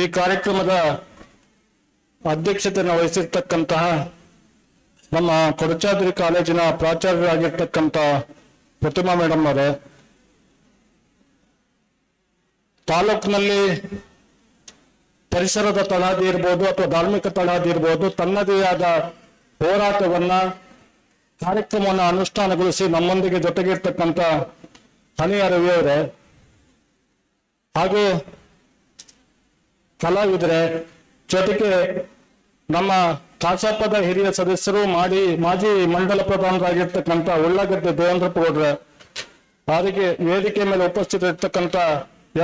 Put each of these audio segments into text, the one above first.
ಈ ಕಾರ್ಯಕ್ರಮದ ಅಧ್ಯಕ್ಷತೆಯನ್ನು ವಹಿಸಿರ್ತಕ್ಕಂತಹ ನಮ್ಮ ಕೊಡಚಾದ್ರಿ ಕಾಲೇಜಿನ ಪ್ರಾಚಾರ್ಯರಾಗಿರ್ತಕ್ಕಂಥ ಪ್ರತಿಮಾ ಮೇಡಮ್ ಅವರೇ, ತಾಲೂಕಿನಲ್ಲಿ ಪರಿಸರದ ತಳಹದಿ ಇರ್ಬೋದು ಅಥವಾ ಧಾರ್ಮಿಕ ತಳಹದಿ ಇರ್ಬೋದು, ತನ್ನದೇ ಆದ ಹೋರಾಟವನ್ನ, ಕಾರ್ಯಕ್ರಮವನ್ನು ಅನುಷ್ಠಾನಗೊಳಿಸಿ ನಮ್ಮೊಂದಿಗೆ ಜೊತೆಗಿರ್ತಕ್ಕಂಥ ಹನಿಯ ರವಿಯವರೇ ಹಾಗೂ ಕಲಾವಿದರೆ ಜೊತೆಗೆ ನಮ್ಮ ಕಾಸಪ್ಪದ ಹಿರಿಯ ಸದಸ್ಯರು ಮಾಡಿ, ಮಾಜಿ ಮಂಡಲ ಪ್ರಧಾನರಾಗಿರ್ತಕ್ಕಂಥ ಉಳ್ಳಾಗಡ್ಡೆ ದೇವೇಂದ್ರಪ್ಪ ಗೌಡ್ರೆ ಅವರಿಗೆ ವೇದಿಕೆ ಮೇಲೆ ಉಪಸ್ಥಿತರಿರ್ತಕ್ಕಂಥ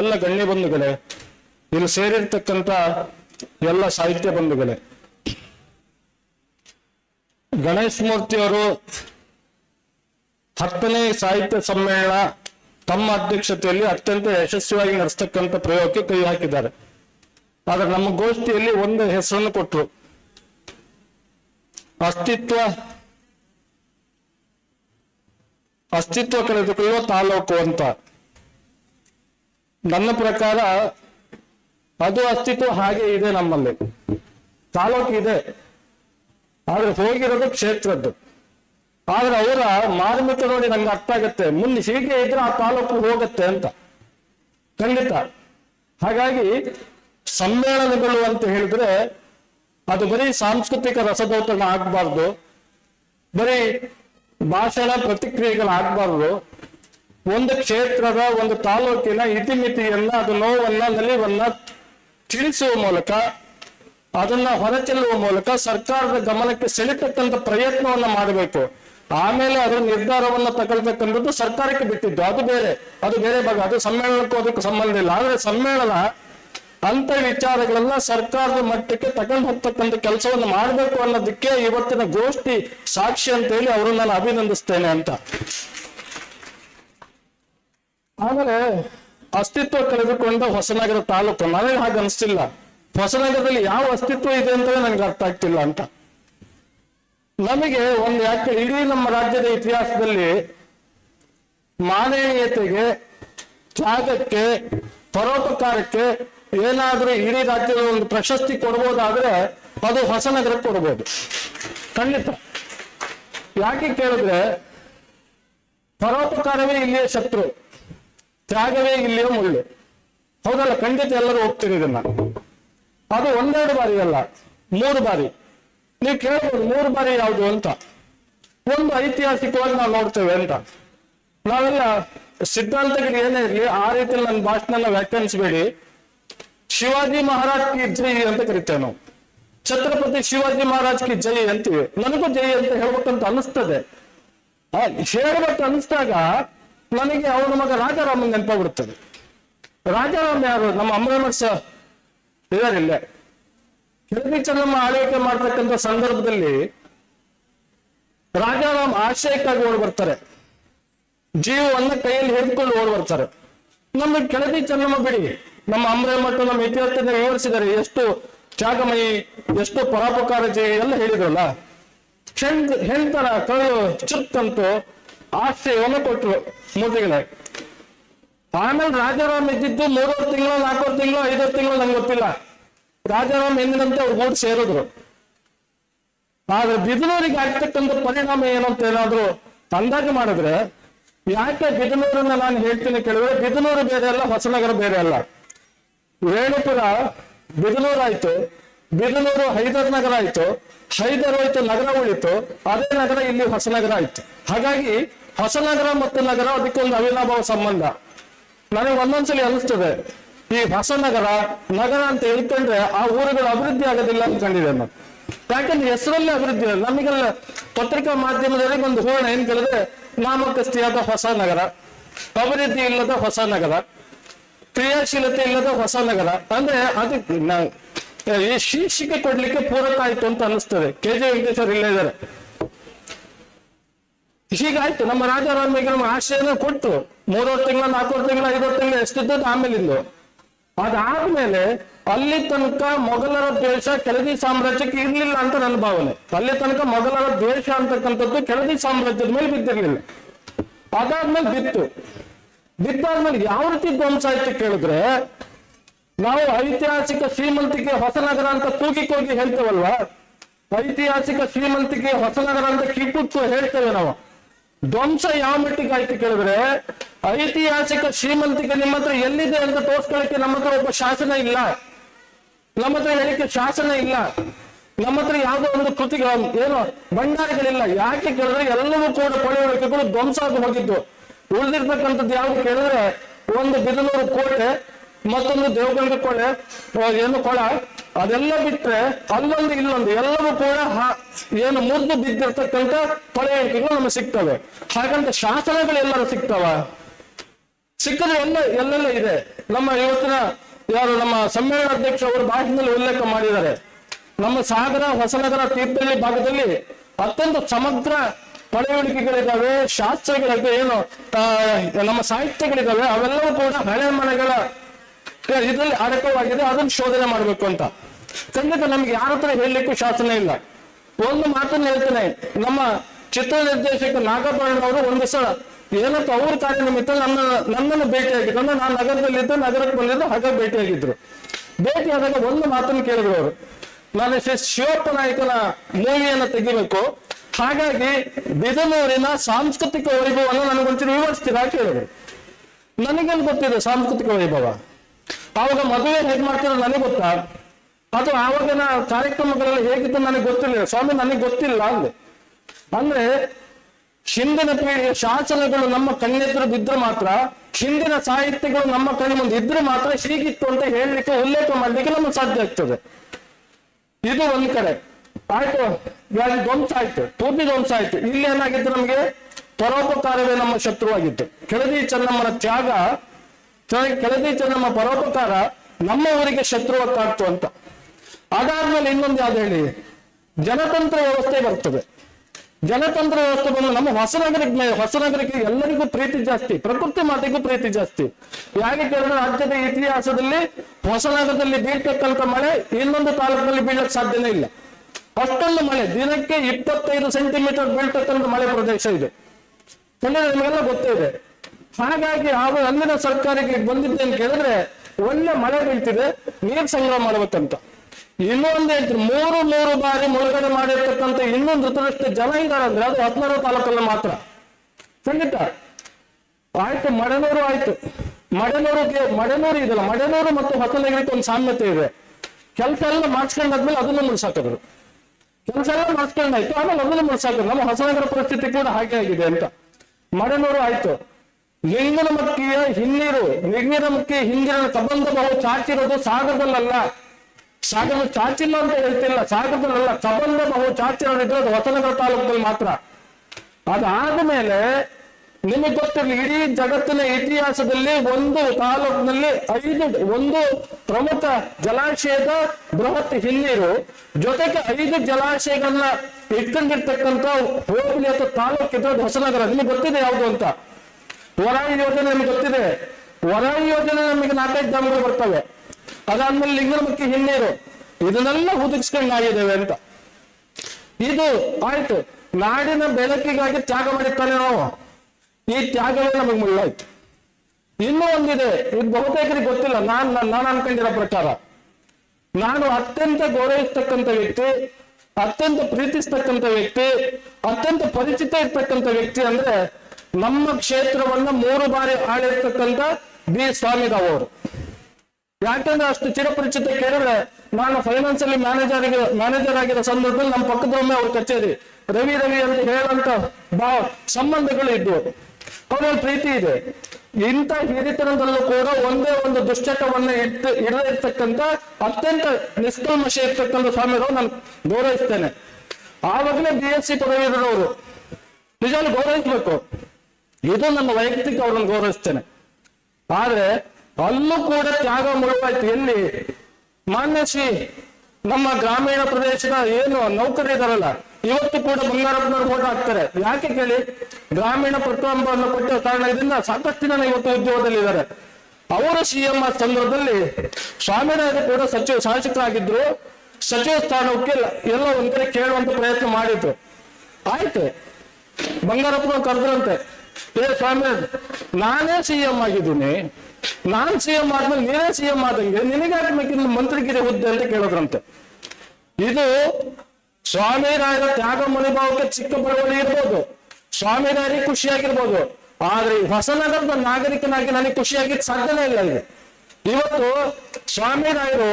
ಎಲ್ಲ ಗಣ್ಯ ಬಂಧುಗಳೇ, ಇಲ್ಲಿ ಸೇರಿರ್ತಕ್ಕಂಥ ಎಲ್ಲ ಸಾಹಿತ್ಯ ಬಂಧುಗಳೇ. ಗಣೇಶ್ ಮೂರ್ತಿಯವರು ಹತ್ತನೇ ಸಾಹಿತ್ಯ ಸಮ್ಮೇಳನ ತಮ್ಮ ಅಧ್ಯಕ್ಷತೆಯಲ್ಲಿ ಅತ್ಯಂತ ಯಶಸ್ವಿಯಾಗಿ ನಡೆಸ್ತಕ್ಕಂಥ ಪ್ರಯೋಗಕ್ಕೆ ಕೈ ಹಾಕಿದ್ದಾರೆ. ಆದ್ರೆ ನಮ್ಮ ಗೋಷ್ಠಿಯಲ್ಲಿ ಒಂದು ಹೆಸರನ್ನು ಕೊಟ್ಟರು ಅಸ್ತಿತ್ವ ಅಸ್ತಿತ್ವ ಕಳೆದುಕೊಳ್ಳುವ ತಾಲೂಕು ಅಂತ. ನನ್ನ ಪ್ರಕಾರ ಅದು ಅಸ್ತಿತ್ವ ಹಾಗೆ ಇದೆ ನಮ್ಮಲ್ಲಿ. ತಾಲೂಕು ಇದೆ. ಆದ್ರೆ ಹೋಗಿರೋದು ಕ್ಷೇತ್ರದ್ದು. ಆದ್ರೆ ಅವರ ಮಾರ್ಮಿಕ ನೋಡಿ ನಮ್ಗೆ ಅರ್ಥ ಆಗತ್ತೆ. ಮುಂದೆ ಹೀಗೆ ಇದ್ರೆ ಆ ತಾಲೂಕು ಹೋಗುತ್ತೆ ಅಂತ. ಖಂಡಿತ. ಹಾಗಾಗಿ ಸಮ್ಮೇಳನಗಳು ಅಂತ ಹೇಳಿದ್ರೆ ಅದು ಬರೀ ಸಾಂಸ್ಕೃತಿಕ ರಸದೌತಣ ಆಗ್ಬಾರ್ದು, ಬರೀ ಭಾಷಣ ಪ್ರತಿಕ್ರಿಯೆಗಳಾಗಬಾರ್ದು ಒಂದು ಕ್ಷೇತ್ರದ, ಒಂದು ತಾಲೂಕಿನ ಇತಿಮಿತಿಯನ್ನ, ಅದು ನೋವನ್ನ, ನಲಿವನ್ನ ತಿಳಿಸುವ ಮೂಲಕ, ಅದನ್ನ ಹೊರಚೆಲ್ಲುವ ಮೂಲಕ ಸರ್ಕಾರದ ಗಮನಕ್ಕೆ ಸೆಳೆತಕ್ಕಂಥ ಪ್ರಯತ್ನವನ್ನ ಮಾಡಬೇಕು. ಆಮೇಲೆ ಅದರ ನಿರ್ಧಾರವನ್ನ ತಗೊಳ್ತಕ್ಕಂಥದ್ದು ಸರ್ಕಾರಕ್ಕೆ ಬಿಟ್ಟಿದ್ದು. ಅದು ಬೇರೆ ಅದು ಬೇರೆ ಭಾಗ. ಅದು ಸಮ್ಮೇಳನಕ್ಕೂ ಅದಕ್ಕೆ ಸಂಬಂಧ ಇಲ್ಲ. ಆದ್ರೆ ಸಮ್ಮೇಳನ ಅಂತ ವಿಚಾರಗಳೆಲ್ಲ ಸರ್ಕಾರದ ಮಟ್ಟಕ್ಕೆ ತಗೊಂಡು ಹೋಗ್ತಕ್ಕಂಥ ಕೆಲಸವನ್ನು ಮಾಡಬೇಕು ಅನ್ನೋದಕ್ಕೆ ಇವತ್ತಿನ ಗೋಷ್ಠಿ ಸಾಕ್ಷಿ ಅಂತ ಹೇಳಿ ಅವರು ನಾನು ಅಭಿನಂದಿಸ್ತೇನೆ ಅಂತ. ಆಮೇಲೆ ಅಸ್ತಿತ್ವ ಕಳೆದುಕೊಂಡ ಹೊಸನಗರ ತಾಲೂಕು ನನಗೆ ಹಾಗೆ ಅನಿಸ್ತಿಲ್ಲ ಹೊಸನಗರದಲ್ಲಿ ಯಾವ ಅಸ್ತಿತ್ವ ಇದೆ ಅಂತ ನನಗೆ ಅರ್ಥ ಆಗ್ತಿಲ್ಲ ಅಂತ. ನಮಗೆ ಒಂದು ಯಾಕೆ ಇಡೀ ನಮ್ಮ ರಾಜ್ಯದ ಇತಿಹಾಸದಲ್ಲಿ ಮಾನವೀಯತೆಗೆ, ತ್ಯಾಗಕ್ಕೆ, ಪರೋಪಕಾರಕ್ಕೆ ಏನಾದ್ರೂ ಇಡೀ ರಾಜ್ಯದ ಒಂದು ಪ್ರಶಸ್ತಿ ಕೊಡ್ಬೋದಾದ್ರೆ ಅದು ಹೊಸನಗರಕ್ಕೆ ಕೊಡ್ಬೋದು. ಖಂಡಿತ. ಯಾಕೆ ಕೇಳಿದ್ರೆ, ಪರೋಪಕಾರವೇ ಇಲ್ಲಿಯ ಶತ್ರು, ತ್ಯಾಗವೇ ಇಲ್ಲಿಯ ಮುಳ್ಳು. ಹೌದಲ್ಲ, ಖಂಡಿತ ಎಲ್ಲರೂ ಹೋಗ್ತೀರಿ ಇದನ್ನ. ಅದು ಒಂದೆರಡು ಬಾರಿ ಅಲ್ಲ, ಮೂರು ಬಾರಿ. ನೀವು ಕೇಳ್ಬೋದು, ಮೂರು ಬಾರಿ ಯಾವುದು ಅಂತ. ಒಂದು ಐತಿಹಾಸಿಕವಾಗಿ ನಾವು ನೋಡ್ತೇವೆ ಅಂತ. ನಾವೆಲ್ಲ ಸಿದ್ಧಾಂತಗಳು ಏನೇ ಇರಲಿ, ಆ ರೀತಿಯಲ್ಲಿ ನನ್ನ ಭಾಷಣ ವ್ಯಾಖ್ಯಾನಿಸಬೇಡಿ. ಶಿವಾಜಿ ಮಹಾರಾಜ್ ಕಿ ಜೈ ಅಂತ ಕರಿತೇವೆ ನಾವು. ಛತ್ರಪತಿ ಶಿವಾಜಿ ಮಹಾರಾಜ್ ಕಿ ಜೈ ಅಂತೀವಿ. ನನಗೂ ಜೈ ಅಂತ ಹೇಳ್ಬೇಕಂತ ಅನಿಸ್ತದೆ ಹೇಳ್ಬೇಕು ಅನಿಸ್ದಾಗ ನನಗೆ ಅವನ ಮಗ ರಾಜಾರಾಮನ್ ನೆನಪಾಗ್ಬಿಡ್ತದೆ. ರಾಜಾರಾಮ್ ಯಾರು? ನಮ್ಮ ಅಮರಮಠ ಇದಾರಿಲ್ಲ ಕೆಳದಿ ಚೆನ್ನಮ್ಮ ಆಳ್ವಿಕೆ ಮಾಡ್ತಕ್ಕಂಥ ಸಂದರ್ಭದಲ್ಲಿ ರಾಜಾರಾಮ್ ಆಶ್ರಯಕ್ಕಾಗಿ ಓಡಿ ಬರ್ತಾರೆ. ಜೀವವನ್ನ ಕೈಯಲ್ಲಿ ಹಿಡ್ಕೊಂಡು ಓಡಿ ಬರ್ತಾರೆ. ನಮ್ಮ ಕೆಳದಿ ಚೆನ್ನಮ್ಮ ಬಿಡಿ. ನಮ್ಮ ಅಮರಮಠ ನಮ್ಮ ಇತಿಹಾಸದಿಂದ ವಿವರಿಸಿದ್ದಾರೆ ಎಷ್ಟು ತ್ಯಾಗಮಯಿ ಎಷ್ಟು ಪರೋಪಕಾರ ಜಯ ಎಲ್ಲ ಹೇಳಿದ್ರಲ್ಲ. ಹೆಣ್ ಹೆಣ್ತರ ಕಳ್ಳು ಚುತ್ತಂತೂ ಆಶ್ರಯವನ್ನು ಕೊಟ್ರು ಮೂರ್ತಿಗಳ. ಆಮೇಲೆ ರಾಜಾರಾಮ್ ಇದ್ದಿದ್ದು ಮೂರುವರೆ ತಿಂಗಳು, ನಾಲ್ಕೂವರೆ ತಿಂಗಳು ಐದು ತಿಂಗಳು ನಂಗೆ ಗೊತ್ತಿಲ್ಲ. ರಾಜಾರಾಮ್ ಎಂದಿನಂತೆ ಅವ್ರು ಗೂಡು ಸೇರಿದ್ರು. ಆದ್ರೆ ಬಿದನೂರಿಗೆ ಆಗ್ತಕ್ಕಂಥ ಪರಿಣಾಮ ಏನಂತ ಏನಾದ್ರು ಅಂದಾಜು ಮಾಡಿದ್ರೆ, ಯಾಕೆ ಬಿದನೂರನ್ನ ನಾನು ಹೇಳ್ತೀನಿ ಕೇಳಿದ್ರೆ, ಬಿದನೂರು ಬೇರೆ ಅಲ್ಲ, ಹೊಸನಗರ ಬೇರೆ ಅಲ್ಲ. ರೇಣುಪುರ ಬಿದನೂರು ಆಯ್ತು. ಬಿದನೂರು ಹೈದರ್ ನಗರ ಆಯ್ತು. ಹೈದರ್ ಹೋಯ್ತು, ನಗರ ಉಳಿತು. ಅದೇ ನಗರ ಇಲ್ಲಿ ಹೊಸನಗರ ಆಯ್ತು. ಹಾಗಾಗಿ ಹೊಸನಗರ ಮತ್ತು ನಗರ ಅದಕ್ಕೊಂದು ಅವಿನಾಭಾವ ಸಂಬಂಧ. ನನಗೆ ಒಂದೊಂದ್ಸಲಿ ಅನಿಸ್ತದೆ, ಈ ಹೊಸನಗರ, ನಗರ ಅಂತ ಹೇಳ್ಕೊಂಡ್ರೆ ಆ ಊರುಗಳು ಅಭಿವೃದ್ಧಿ ಆಗೋದಿಲ್ಲ ಅನ್ಕೊಂಡಿದೆ ನಾನು. ಯಾಕಂದ್ರೆ ಹೆಸರಲ್ಲೇ ಅಭಿವೃದ್ಧಿ ನಮಗೆಲ್ಲ ಪತ್ರಿಕಾ ಮಾಧ್ಯಮದಲ್ಲಿ ಒಂದು ಹೋಣ ಏನ್ ಕೇಳಿದ್ರೆ ನಾಮಕಸ್ತಿಯಾದ ಹೊಸ ನಗರ ಅಭಿವೃದ್ಧಿ ಇಲ್ಲದ ಹೊಸ ನಗರ ಕ್ರಿಯಾಶೀಲತೆ ಇಲ್ಲದ ಹೊಸ ನಗರ. ಅಂದ್ರೆ ಅದಕ್ಕೆ ನಾ- ಶೀರ್ಷಿಕೆ ಕೊಡ್ಲಿಕ್ಕೆ ಪೂರಕ ಆಯ್ತು ಅಂತ ಅನಿಸ್ತದೆ ಕೆ ಜೆ ವೆಂಕಟೇಶ್ವರ ಇಲ್ಲೇ ಇದ್ದಾರೆ. ಹೀಗಾಯ್ತು. ನಮ್ಮ ರಾಜಾರಾಮಿಗೆ ನಮ್ಮ ಆಶ್ರಯನ ಕೊಟ್ಟು ಮೂರುವರೆ ತಿಂಗಳ, ನಾಲ್ಕೂವರೆ ತಿಂಗಳ ಐದಾರು ತಿಂಗಳ ಎಷ್ಟಿದ್ದದ್ದು ಆಮೇಲಿಂದು. ಅದಾದ್ಮೇಲೆ ಅಲ್ಲಿ ತನಕ ಮೊಘಲರ ದ್ವೇಷ ಕೆಳದಿ ಸಾಮ್ರಾಜ್ಯಕ್ಕೆ ಇರ್ಲಿಲ್ಲ ಅಂತ ನನ್ನ ಭಾವನೆ. ಅಲ್ಲಿ ತನಕ ಮೊಘಲರ ದ್ವೇಷ ಅಂತಕ್ಕಂಥದ್ದು ಕೆಳದಿ ಸಾಮ್ರಾಜ್ಯದ ಮೇಲೆ ಬಿದ್ದಿರ್ಲಿಲ್ಲ. ಅದಾದ್ಮೇಲೆ ಬಿತ್ತು. ಬಿದ್ದಾದ್ಮೇಲೆ ಯಾವ ರೀತಿ ಧ್ವಂಸ ಆಯ್ತು ಕೇಳಿದ್ರೆ, ನಾವು ಐತಿಹಾಸಿಕ ಶ್ರೀಮಂತಿಕೆ ಹೊಸನಗರ ಅಂತ ತೂಗಿ ಕೂಗಿ ಹೇಳ್ತೇವಲ್ವಾ? ಐತಿಹಾಸಿಕ ಶ್ರೀಮಂತಿಕೆ ಹೊಸನಗರ ಅಂತ ಕಿಕ್ಕುಚ್ಚು ಹೇಳ್ತೇವೆ ನಾವು. ಧ್ವಂಸ ಯಾವ ಮಟ್ಟಿಗೆ ಆಯ್ತು ಕೇಳಿದ್ರೆ, ಐತಿಹಾಸಿಕ ಶ್ರೀಮಂತಿಕೆ ನಿಮ್ಮ ಹತ್ರ ಎಲ್ಲಿದೆ ಅಂತ ತೋರ್ಸ್ಕೊಳ್ಳಿಕ್ಕೆ ನಮ್ಮ ಹತ್ರ ಒಬ್ಬ ಶಾಸನ ಇಲ್ಲ. ನಮ್ಮ ಹತ್ರ ಹೇಳಿಕೆ ಶಾಸನ ಇಲ್ಲ. ನಮ್ಮ ಹತ್ರ ಯಾವುದೋ ಒಂದು ಕೃತಿಗಳು ಏನು ಭಂಡಾರಗಳಿಲ್ಲ. ಯಾಕೆ ಕೇಳಿದ್ರೆ ಎಲ್ಲವೂ ಕೂಡ ಪಡೆಯುವ ಧ್ವಂಸ ಆಗಿ ಹೋಗಿದ್ದು. ಉಳಿದಿರ್ತಕ್ಕಂಥದ್ದು ಯಾವ್ದು ಕೇಳಿದ್ರೆ ಒಂದು ಬಿದನೂರು ಕೋಟೆ, ಮತ್ತೊಂದು ದೇವಗಂಗ ಕೊಳೆ ಏನು ಕೊಳ? ಅದೆಲ್ಲ ಬಿಟ್ರೆ ಅಲ್ಲೊಂದು ಇಲ್ಲೊಂದು ಎಲ್ಲವೂ ಕೂಡ ಏನು ಮುರಿದು ಬಿದ್ದಿರ್ತಕ್ಕಂಥ ಪಳೆಯುಳಿಕೆಗಳು ನಮಗೆ ಸಿಗ್ತವೆ. ಹಾಗಂತ ಶಾಸನಗಳು ಎಲ್ಲರೂ ಸಿಗ್ತವ? ಸಿಕ್ಕರೆ ಎಲ್ಲ, ಎಲ್ಲೆಲ್ಲ ಇದೆ. ನಮ್ಮ ಇವತ್ತಿನ ಯಾರು ನಮ್ಮ ಸಮ್ಮೇಳನ ಅಧ್ಯಕ್ಷ ಅವರು ಭಾಷಣದಲ್ಲಿ ಉಲ್ಲೇಖ ಮಾಡಿದ್ದಾರೆ. ನಮ್ಮ ಸಾಗರ, ಹೊಸನಗರ ತೀರ್ಥಹಳ್ಳಿ ಭಾಗದಲ್ಲಿ ಅತ್ಯಂತ ಸಮಗ್ರ ಪಳೆಯುಳಿಕೆಗಳಿದ್ದಾವೆ ಶಾಸ್ತ್ರಗಳಿವೆ ಏನು ನಮ್ಮ ಸಾಹಿತ್ಯಗಳಿದ್ದಾವೆ, ಅವೆಲ್ಲವೂ ಕೂಡ ಹಳೆ ಮನೆಗಳ ಇದರಲ್ಲಿ ಅಡಕವಾಗಿದೆ ಅದನ್ನು ಶೋಧನೆ ಮಾಡಬೇಕು ಅಂತ. ಖಂಡಿತ ನಮ್ಗೆ ಯಾರ ಹತ್ರ ಹೇಳಲಿಕ್ಕೂ ಶಾಸನ ಇಲ್ಲ. ಒಂದು ಮಾತನ್ನು ಹೇಳ್ತೇನೆ, ನಮ್ಮ ಚಿತ್ರ ನಿರ್ದೇಶಕ ಅವರು ಒಂದು ಸಲ, ಏನಪ್ಪ, ಅವ್ರ ಕಾರ್ಯ ನಿಮಿತ್ತ ನನ್ನ, ನನ್ನನ್ನು ಭೇಟಿಯಾಗಿದ್ರು ಅಂದ್ರೆ ನಾನು ನಗರದಲ್ಲಿದ್ದು, ನಗರಕ್ಕೆ ಬಂದಿದ್ದು ಹಾಗೆ ಭೇಟಿಯಾಗಿದ್ರು ಭೇಟಿಯಾದಾಗ ಒಂದು ಮಾತನ್ನು ಕೇಳಿದ್ರು ಅವರು. ನಾನು ಶಿವಪ್ಪ ನಾಯಕನ ಮೂವಿಯನ್ನು ತೆಗಿಬೇಕು. ಹಾಗಾಗಿ ಬಿದನೂರಿನ ಸಾಂಸ್ಕೃತಿಕ ವೈಭವವನ್ನು ನನಗೊಂಚೂರು ವಿವರಿಸ್ತೀರಾ ಕೇಳಿದ್ರು ನನಗೇನು ಗೊತ್ತಿದೆ ಸಾಂಸ್ಕೃತಿಕ ವೈಭವ? ಆವಾಗ ಮದುವೆ ಹೇಗೆ ಮಾಡ್ತಿರೋ ನನಗೆ ಗೊತ್ತಾ? ಅಥವಾ ಆವಾಗಿನ ಕಾರ್ಯಕ್ರಮಗಳಲ್ಲಿ ಹೇಗಿತ್ತು ನನಗೆ ಗೊತ್ತಿಲ್ಲ. ಸ್ವಾಮಿ, ನನಗೆ ಗೊತ್ತಿಲ್ಲ ಅಂದೆ. ಅಂದ್ರೆ ಹಿಂದಿನ ಪೀಳಿಗೆ ಶಾಸನಗಳು ನಮ್ಮ ಕಣ್ಣೆದುರು ಬಿದ್ರೆ ಮಾತ್ರ, ಹಿಂದಿನ ಸಾಹಿತ್ಯಗಳು ನಮ್ಮ ಕಣ್ಣು ಮುಂದೆ ಇದ್ರೆ ಮಾತ್ರ ಹೀಗಿತ್ತು ಅಂತ ಹೇಳಲಿಕ್ಕೆ ಉಲ್ಲೇಖ ಮಾಡಲಿಕ್ಕೆ ನಮಗೆ ಸಾಧ್ಯ ಆಗ್ತದೆ. ಇದು ಒಂದು ಕಡೆ ಆಯ್ತು, ಇವಾಗ ಧ್ವಂಸ ಆಯ್ತು. ಪೂರ್ತಿ ಧ್ವಂಸ ಆಯ್ತು. ಇಲ್ಲಿ ಏನಾಗಿತ್ತು ನಮಗೆ? ಪರೋಪಕಾರವೇ ನಮ್ಮ ಶತ್ರುವಾಗಿತ್ತು. ಕೆಳದಿ ಚೆನ್ನಮ್ಮನ ತ್ಯಾಗ ಕೆಳದಿ ಚೆನ್ನಮ್ಮ ಪರೋಪಕಾರ ನಮ್ಮ ಊರಿಗೆ ಶತ್ರುವಕ್ಕಾಗ್ತು ಅಂತ. ಅದಾದ್ಮೇಲೆ ಇನ್ನೊಂದು ಯಾವ್ದು ಹೇಳಿ? ಜನತಂತ್ರ ವ್ಯವಸ್ಥೆ ಬರ್ತದೆ. ಜನತಂತ್ರ ವ್ಯವಸ್ಥೆ ಬಂದು ನಮ್ಮ ಹೊಸನಗರಕ್ಕೆ ಹೊಸನಗರಕ್ಕೆ ಎಲ್ಲರಿಗೂ ಪ್ರೀತಿ ಜಾಸ್ತಿ, ಪ್ರಕೃತಿ ಮಾತಿಗೂ ಪ್ರೀತಿ ಜಾಸ್ತಿ. ಯಾಕೆ ಕೇಳಿದ್ರೆ ರಾಜ್ಯದ ಇತಿಹಾಸದಲ್ಲಿ ಹೊಸನಗರದಲ್ಲಿ ಬೀಳ್ತಕ್ಕಂಥ ಮಳೆ, ಇನ್ನೊಂದು ತಾಲೂಕಿನಲ್ಲಿ ಬೀಳಕ್ ಸಾಧ್ಯನೇ ಇಲ್ಲ. ಅಷ್ಟೊಂದು ಮಳೆ, ದಿನಕ್ಕೆ ಇಪ್ಪತ್ತೈದು ಸೆಂಟಿಮೀಟರ್ ಬೀಳ್ತಕ್ಕಂಥ ಮಳೆ ಪ್ರದೇಶ ಇದೆ. ನಿಮಗೆಲ್ಲ ಗೊತ್ತೇ ಇದೆ. ಹಾಗಾಗಿ ಅವರು ಅಲ್ಲಿನ ಸರ್ಕಾರಕ್ಕೆ ಬಂದಿದ್ದೆ ಅಂತ ಕೇಳಿದ್ರೆ ಒಳ್ಳೆ ಮಳೆ ಬೀಳ್ತಿದೆ, ನೀರ್ ಸಂಗ್ರಹ ಮಾಡ್ಬೇಕಂತ. ಇನ್ನೊಂದು ಹೇಳ್ತೀನಿ ಮೂರು ಮೂರು ಬಾರಿ ಮುಳುಗಡೆ ಮಾಡಿರ್ತಕ್ಕಂಥ ಇನ್ನೊಂದು ಋತುರಷ್ಟು ಜನ ಇದ್ದಾರೆ ಅಂದ್ರೆ ಅದು ಹದಿನಾರು ತಾಲೂಕಲ್ಲಿ ಮಾತ್ರ. ಖಂಡಿತ. ಆಯ್ತು, ಮಡನೂರು ಆಯ್ತು. ಮಡನೂರಿಗೆ, ಮಡನೂರು ಇದಲ್ಲ, ಮಡನೂರು ಮತ್ತು ಹೊಸನಗರಕ್ಕೆ ಒಂದು ಸಾಮ್ಯತೆ ಇದೆ. ಕೆಲಸ ಎಲ್ಲ ಮಾಡಿಸ್ಕೊಂಡಾದ್ಮೇಲೆ ಅದನ್ನು ಮುಳ್ಸಾಕಿದ್ರು. ಕೆಲಸ ಎಲ್ಲ ಮಾಡಿಸ್ಕೊಂಡಾಯ್ತು ಆಮೇಲೆ ಅದನ್ನು ಮುಳ್ಸಾಕಿದ್ರು ನಮ್ಮ ಹೊಸನಗರ ಪರಿಸ್ಥಿತಿ ಕೂಡ ಹಾಗೆ ಆಗಿದೆ ಅಂತ. ಮಡೆನೂರು ಆಯ್ತು. ಲಿಂಗನಮಕ್ಕಿಯ ಹಿನ್ನೀರು ಲಿಂಗನಮಕ್ಕಿ ಹಿಂದಿನ ಕಬಂಧ ಬಹು ಚಾಚಿರೋದು ಸಾಗರದಲ್ಲಲ್ಲ. ಸಾಗರ ಚಾಚಿಲ್ಲ ಅಂತ ಹೇಳ್ತಿಲ್ಲ. ಸಾಗರದಲ್ಲ ಕಬಂಧ ಬಹು ಚಾಚಿರೋದಿದ್ರೆ ಅದು ಹೊಸನಗರ ತಾಲೂಕಲ್ಲಿ ಮಾತ್ರ. ಅದಾದ ಮೇಲೆ ನಿಮಗೆ ಗೊತ್ತಿರಲಿ, ಇಡೀ ಜಗತ್ತಿನ ಇತಿಹಾಸದಲ್ಲಿ ಒಂದು ತಾಲೂಕಿನಲ್ಲಿ ಐದು, ಒಂದು ಪ್ರಮುಖ ಜಲಾಶಯದ ಬೃಹತ್ ಹಿನ್ನೀರು. ಜೊತೆಗೆ ಐದು ಜಲಾಶಯಗಳನ್ನ ಇಟ್ಕೊಂಡಿರ್ತಕ್ಕಂಥ ಹೋಬಳಿ ಅಥವಾ ತಾಲೂಕು ಇದ್ರದ್ದು ಹೊಸನಗರ. ನಿಮಗೆ ಗೊತ್ತಿದೆ ಯಾವುದು ಅಂತ? ವರಾಯಿ ಯೋಜನೆ ನಮಗೆ ಗೊತ್ತಿದೆ. ವರಾಯಿ ಯೋಜನೆ ನಮಗೆ ನಾಲ್ಕೈದು ಡ್ಯಾಮ್ಗಳು ಬರ್ತವೆ. ಅದಾದ್ಮೇಲೆ ಲಿಂಗನಮಕ್ಕಿ ಹಿನ್ನೀರು. ಇದನ್ನೆಲ್ಲ ಹುದುಗಿಸ್ಕೊಂಡು ಅಂತ. ಇದು ಆಯ್ತು. ನಾಡಿನ ಬೆಳಕಿಗಾಗಿ ತ್ಯಾಗ ಮಾಡಿರ್ತಾನೆ ನಾವು. ಈ ತ್ಯಾಗವೇ ನಮಗೆ ಮುಳ್ಳಾಯ್ತು ಇನ್ನೂ ಒಂದಿದೆ. ಇದು ಬಹುತೇಕರಿಗೆ ಗೊತ್ತಿಲ್ಲ. ನಾನ್ ನಾನ್- ಅನ್ಕೊಂಡಿರೋ ಪ್ರಕಾರ. ನಾನು ಅತ್ಯಂತ ಗೌರವಿಸ್ತಕ್ಕಂಥ ವ್ಯಕ್ತಿ, ಅತ್ಯಂತ ಪ್ರೀತಿಸ್ತಕ್ಕಂಥ ವ್ಯಕ್ತಿ, ಅತ್ಯಂತ ಪರಿಚಿತ ಇರ್ತಕ್ಕಂಥ ವ್ಯಕ್ತಿ ಅಂದ್ರೆ ನಮ್ಮ ಕ್ಷೇತ್ರವನ್ನ ಮೂರು ಬಾರಿ ಆಳಿರ್ತಕ್ಕಂಥ ಬಿ ಸ್ವಾಮಿರಾವ್ ಅವರು. ಯಾಕಂದ್ರೆ ಅಷ್ಟು ಚಿರಪರಿಚಿತ ಕೇಳಿದ್ರೆ ನಾನು ಫೈನಾನ್ಸ್ ಅಲ್ಲಿ ಮ್ಯಾನೇಜರ್ ಮ್ಯಾನೇಜರ್ ಆಗಿರೋ ಸಂದರ್ಭದಲ್ಲಿ ನಮ್ಮ ಪಕ್ಕದೊಮ್ಮೆ ಅವ್ರ ಕಚೇರಿ, ರವಿ ರವಿ ಅಂತ ಹೇಳಂತ ಬಹಳ ಸಂಬಂಧಗಳು ಇದ್ವು. ಅವ್ರಲ್ಲಿ ಪ್ರೀತಿ ಇದೆ. ಇಂಥ ಹಿರಿತನದಲ್ಲೂ ಕೂಡ ಒಂದೇ ಒಂದು ದುಶ್ಚಟವನ್ನ ಇಟ್ಟು ಇರತಕ್ಕಂತ ಅತ್ಯಂತ ನಿಷ್ಕಲ್ಮಶ ಇರ್ತಕ್ಕಂಥ ಸ್ವಾಮಿಗಳು ನಾನು ಗೌರವಿಸ್ತೇನೆ. ಆವಾಗಲೇ ಬಿ ಎಸ್ ಸಿ ಪದವೀಧರವರು ನಿಜವಾಗ್ಲೂ ಗೌರವಿಸ್ಬೇಕು. ಇದು ನನ್ನ ವೈಯಕ್ತಿಕ ಅವರನ್ನು ಗೌರವಿಸ್ತೇನೆ. ಆದ್ರೆ ಅಲ್ಲೂ ಕೂಡ ತ್ಯಾಗ ಮುಳುವಾಯ್ತು ಎಲ್ಲಿ? ಮಾನ್ಯ ನಮ್ಮ ಗ್ರಾಮೀಣ ಪ್ರದೇಶದ ಏನು ನೌಕರರಿದಾರಲ್ಲ ಇವತ್ತು ಕೂಡ ಬಂಗಾರಪ್ಪನವರು ಓಟ್ ಹಾಕ್ತಾರೆ. ಯಾಕೆ ಕೇಳಿ? ಗ್ರಾಮೀಣ ಪ್ರತಿಭಾಂಬವನ್ನು ಕೊಟ್ಟ ಕಾರಣದಿಂದ ಸಾಕಷ್ಟು ಜನ ಇವತ್ತು ಉದ್ಯೋಗದಲ್ಲಿದ್ದಾರೆ. ಅವರು ಸಿಎಂ ಸಂದರ್ಭದಲ್ಲಿ ಸ್ವಾಮಿನಾಯ್ಡು ಕೂಡ ಸಚಿವ ಶಾಸಕರಾಗಿದ್ರು. ಸಚಿವ ಸ್ಥಾನಕ್ಕೆ ಎಲ್ಲ ಒಂದ್ ಕಡೆ ಕೇಳುವಂತ ಪ್ರಯತ್ನ ಮಾಡಿದ್ರು. ಆಯ್ತು. ಬಂಗಾರಪ್ಪನ ಕರೆದ್ರಂತೆ. ಏ ಸ್ವಾಮಿ, ನಾನೇ ಸಿ ಎಂ ಆಗಿದ್ದೀನಿ. ನಾನ್ ಸಿ ಎಂ ಆದ್ಮೇಲೆ ನೀನೇ ಸಿ ಎಂ ಆದಂಗೆ ನಿನಗೆ ಮಂತ್ರಿಗಿರಿ ಹುದ್ದೆ ಅಂತ ಕೇಳಿದ್ರಂತೆ. ಇದು ಸ್ವಾಮಿ ರಾಯರ ತ್ಯಾಗ ಮನೋಭಾವಕ್ಕೆ ಚಿಕ್ಕ ಬಡವಳಿ ಇರ್ಬೋದು. ಸ್ವಾಮಿ ರಾಯರಿಗೆ ಖುಷಿಯಾಗಿರ್ಬೋದು. ಆದ್ರೆ ಹೊಸನಗರದ ನಾಗರಿಕನಾಗಿ ನನಗೆ ಖುಷಿಯಾಗಿ ಸಾಧ್ಯನೇ ಇಲ್ಲ ಇದು ಇವತ್ತು ಸ್ವಾಮಿ ರಾಯರು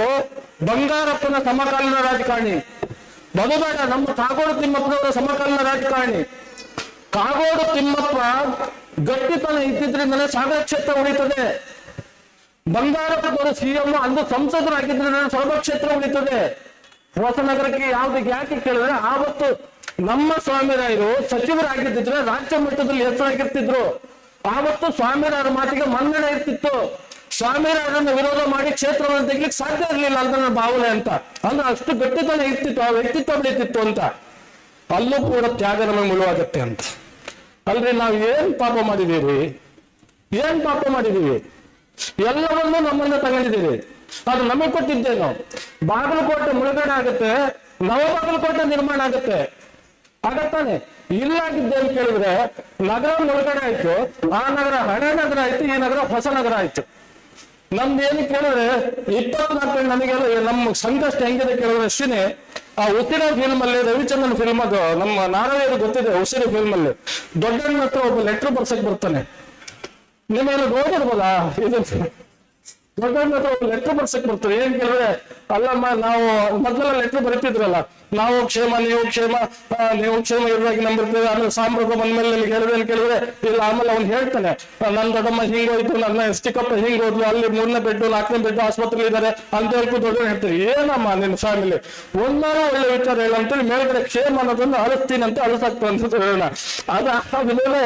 ಬಂಗಾರಪ್ಪನ ಸಮಕಾಲೀನ ರಾಜಕಾರಣಿ. ಬದುಬೇಡ ನಮ್ಮ ಕಾಗೋಡು ತಿಮ್ಮಪ್ಪನವರ ಸಮಕಾಲೀನ ರಾಜಕಾರಣಿ. ಕಾಗೋಡು ತಿಮ್ಮಪ್ಪ ಗಟ್ಟಿತನ ಇದ್ದಿದ್ರಿಂದಲೇ ಸಾಗರ ಕ್ಷೇತ್ರ ಉಳಿತದೆ. ಬಂಗಾರಪ್ಪನವರು ಸಿಎಂ ಅಂದು ಸಂಸದರಾಗಿದ್ರೆ ಸಾಗರ ಕ್ಷೇತ್ರ ಉಳಿತದೆ. ಹೊಸನಗರಕ್ಕೆ ಯಾವ್ದು ಯಾಕೆ ಕೇಳಿದ್ರೆ ಆವತ್ತು ನಮ್ಮ ಸ್ವಾಮಿರಾಯರು ಸಚಿವರಾಗಿದ್ದಿದ್ರೆ ರಾಜ್ಯ ಮಟ್ಟದಲ್ಲಿ ಹೆಸರಾಗಿರ್ತಿದ್ರು. ಆವತ್ತು ಸ್ವಾಮಿರಾಯರ ಮಾತಿಗೆ ಮನ್ನಣೆ ಇರ್ತಿತ್ತು. ಸ್ವಾಮಿರಾಯರನ್ನು ವಿರೋಧ ಮಾಡಿ ಕ್ಷೇತ್ರವನ್ನು ತೆಗಿಲಿಕ್ಕೆ ಸಾಧ್ಯ ಇರಲಿಲ್ಲ ಅಂತ ನನ್ನ ಭಾವನೆ ಅಂತ. ಅಂದ್ರೆ ಅಷ್ಟು ಗಟ್ಟಿತನ ಇರ್ತಿತ್ತು, ಆ ವ್ಯಕ್ತಿತ್ವ ಬೆಳೀತಿತ್ತು ಅಂತ. ಅಲ್ಲೂ ಕೂಡ ತ್ಯಾಗ ನಮಗೆ ಮುಳುವಾಗತ್ತೆ ಅಂತ. ಅಲ್ರಿ, ನಾವು ಏನ್ ಪಾಪ ಮಾಡಿದೀವಿ ಏನ್ ಪಾಪ ಮಾಡಿದೀವಿ ಎಲ್ಲವನ್ನೂ ನಮ್ಮನ್ನ ತಗೊಂಡಿದ್ದೀರಿ. ಅದು ನಮಗೆ ಕೊಟ್ಟಿದ್ದೇನು ಬಾಗಲಕೋಟೆ ಮುಳುಗಡೆ ಆಗುತ್ತೆ ನವ ಬಾಗಲಕೋಟೆ ನಿರ್ಮಾಣ ಆಗುತ್ತೆ. ಆಗತ್ತಾನೆ? ಇಲ್ಲಾಗಿದ್ದೆ ಅಂತ ಕೇಳಿದ್ರೆ ನಗರ ಮುಳುಗಡೆ ಆಯ್ತು, ಆ ನಗರ ಹಳೆ ನಗರ ಆಯ್ತು, ಈ ನಗರ ಹೊಸ ನಗರ ಆಯ್ತು. ನಮ್ದು ಏನು ಕೇಳಿದ್ರೆ ಇಪ್ಪತ್ನಾಲ್ಕು ನನಗೆಲ್ಲ ನಮ್ಮ ಸಂಕಷ್ಟ ಹೆಂಗಿದೆ ಕೇಳಿದ್ರೆ ಅಶ್ವಿನಿ ಆ ಉಸಿರ ಫಿಲ್ಮ್ ಅಲ್ಲಿ ರವಿಚಂದ್ರನ್ ಫಿಲ್ಮ್ ಅದು, ನಮ್ಮ ನಾರಾಯಣ ಗೊತ್ತಿದೆ ಉಸಿರಿ ಫಿಲ್ಮ್ ಅಲ್ಲಿ ದೊಡ್ಡ ಹತ್ರ ಒಬ್ಬ ಲೆಟರ್ ಬರ್ಸಕ್ ಬರ್ತಾನೆ. ನಿಮ್ಮೆಲ್ಲ ಓದಿರ್ಬೋದಾ ಇದು ದೊಡ್ಡಣ್ಣ ಲೆಕ್ಕ ಬರ್ಸಕ್ ಬರ್ತಾರೆ ಏನ್ ಕೇಳಿದ್ರೆ ಅಲ್ಲಮ್ಮ ನಾವು ಮೊದಲೆಲ್ಲ ಲೆಕ್ಕ ಬರೀತಿದ್ರಲ್ಲ ನಾವು ಕ್ಷೇಮ, ನೀವು ಕ್ಷೇಮ ನೀವು ಕ್ಷೇಮ ಇರುವಾಗಿ ನಂಬಿರ್ತೇವೆ ಆಮೇಲೆ ಸಾಂಬ್ರಗ ಬಂದ್ಮೇಲೆ ನಿಮ್ಗೆ ಹೇಳಿದ್ರೆ ಏನ್ ಕೇಳಿದ್ರೆ, ಇಲ್ಲ, ಆಮೇಲೆ ಅವ್ನು ಹೇಳ್ತಾನೆ ನನ್ನ ನನ್ ದೊಡ್ಡಮ್ಮ ಹಿಂಗೋಯ್ತು ನನ್ನ ಚಿಕ್ಕಪ್ಪ ಹಿಂಗ್ ಹೋದ್ಲು, ಅಲ್ಲಿ ಮೂರನೇ ಬೆಡ್, ನಾಲ್ಕನೇ ಬೆಡ್ ಆಸ್ಪತ್ರೆ ಇದ್ದಾರೆ ಅಂತ ಹೇಳ್ಬಿಟ್ಟು ದೊಡ್ಡ ಹೇಳ್ತಾರೆ, ಏನಮ್ಮ ನಿನ್ನ ಫ್ಯಾಮಿಲಿ ಒಂದಾರು ಒಳ್ಳೆ ವಿಚಾರ ಇಲ್ಲ ಅಂತೇಳಿ ಮೇಲ್ಗಡೆ ಕ್ಷೇಮ ಅನ್ನೋದನ್ನು ಅಳಿಸ್ತೀನಿ ಅಂತ ಅಳಿಸಾಕ್ತು ಅಂತ ಹೇಳೋಣ. ಅದ ಆದ್ಮೇಲೆ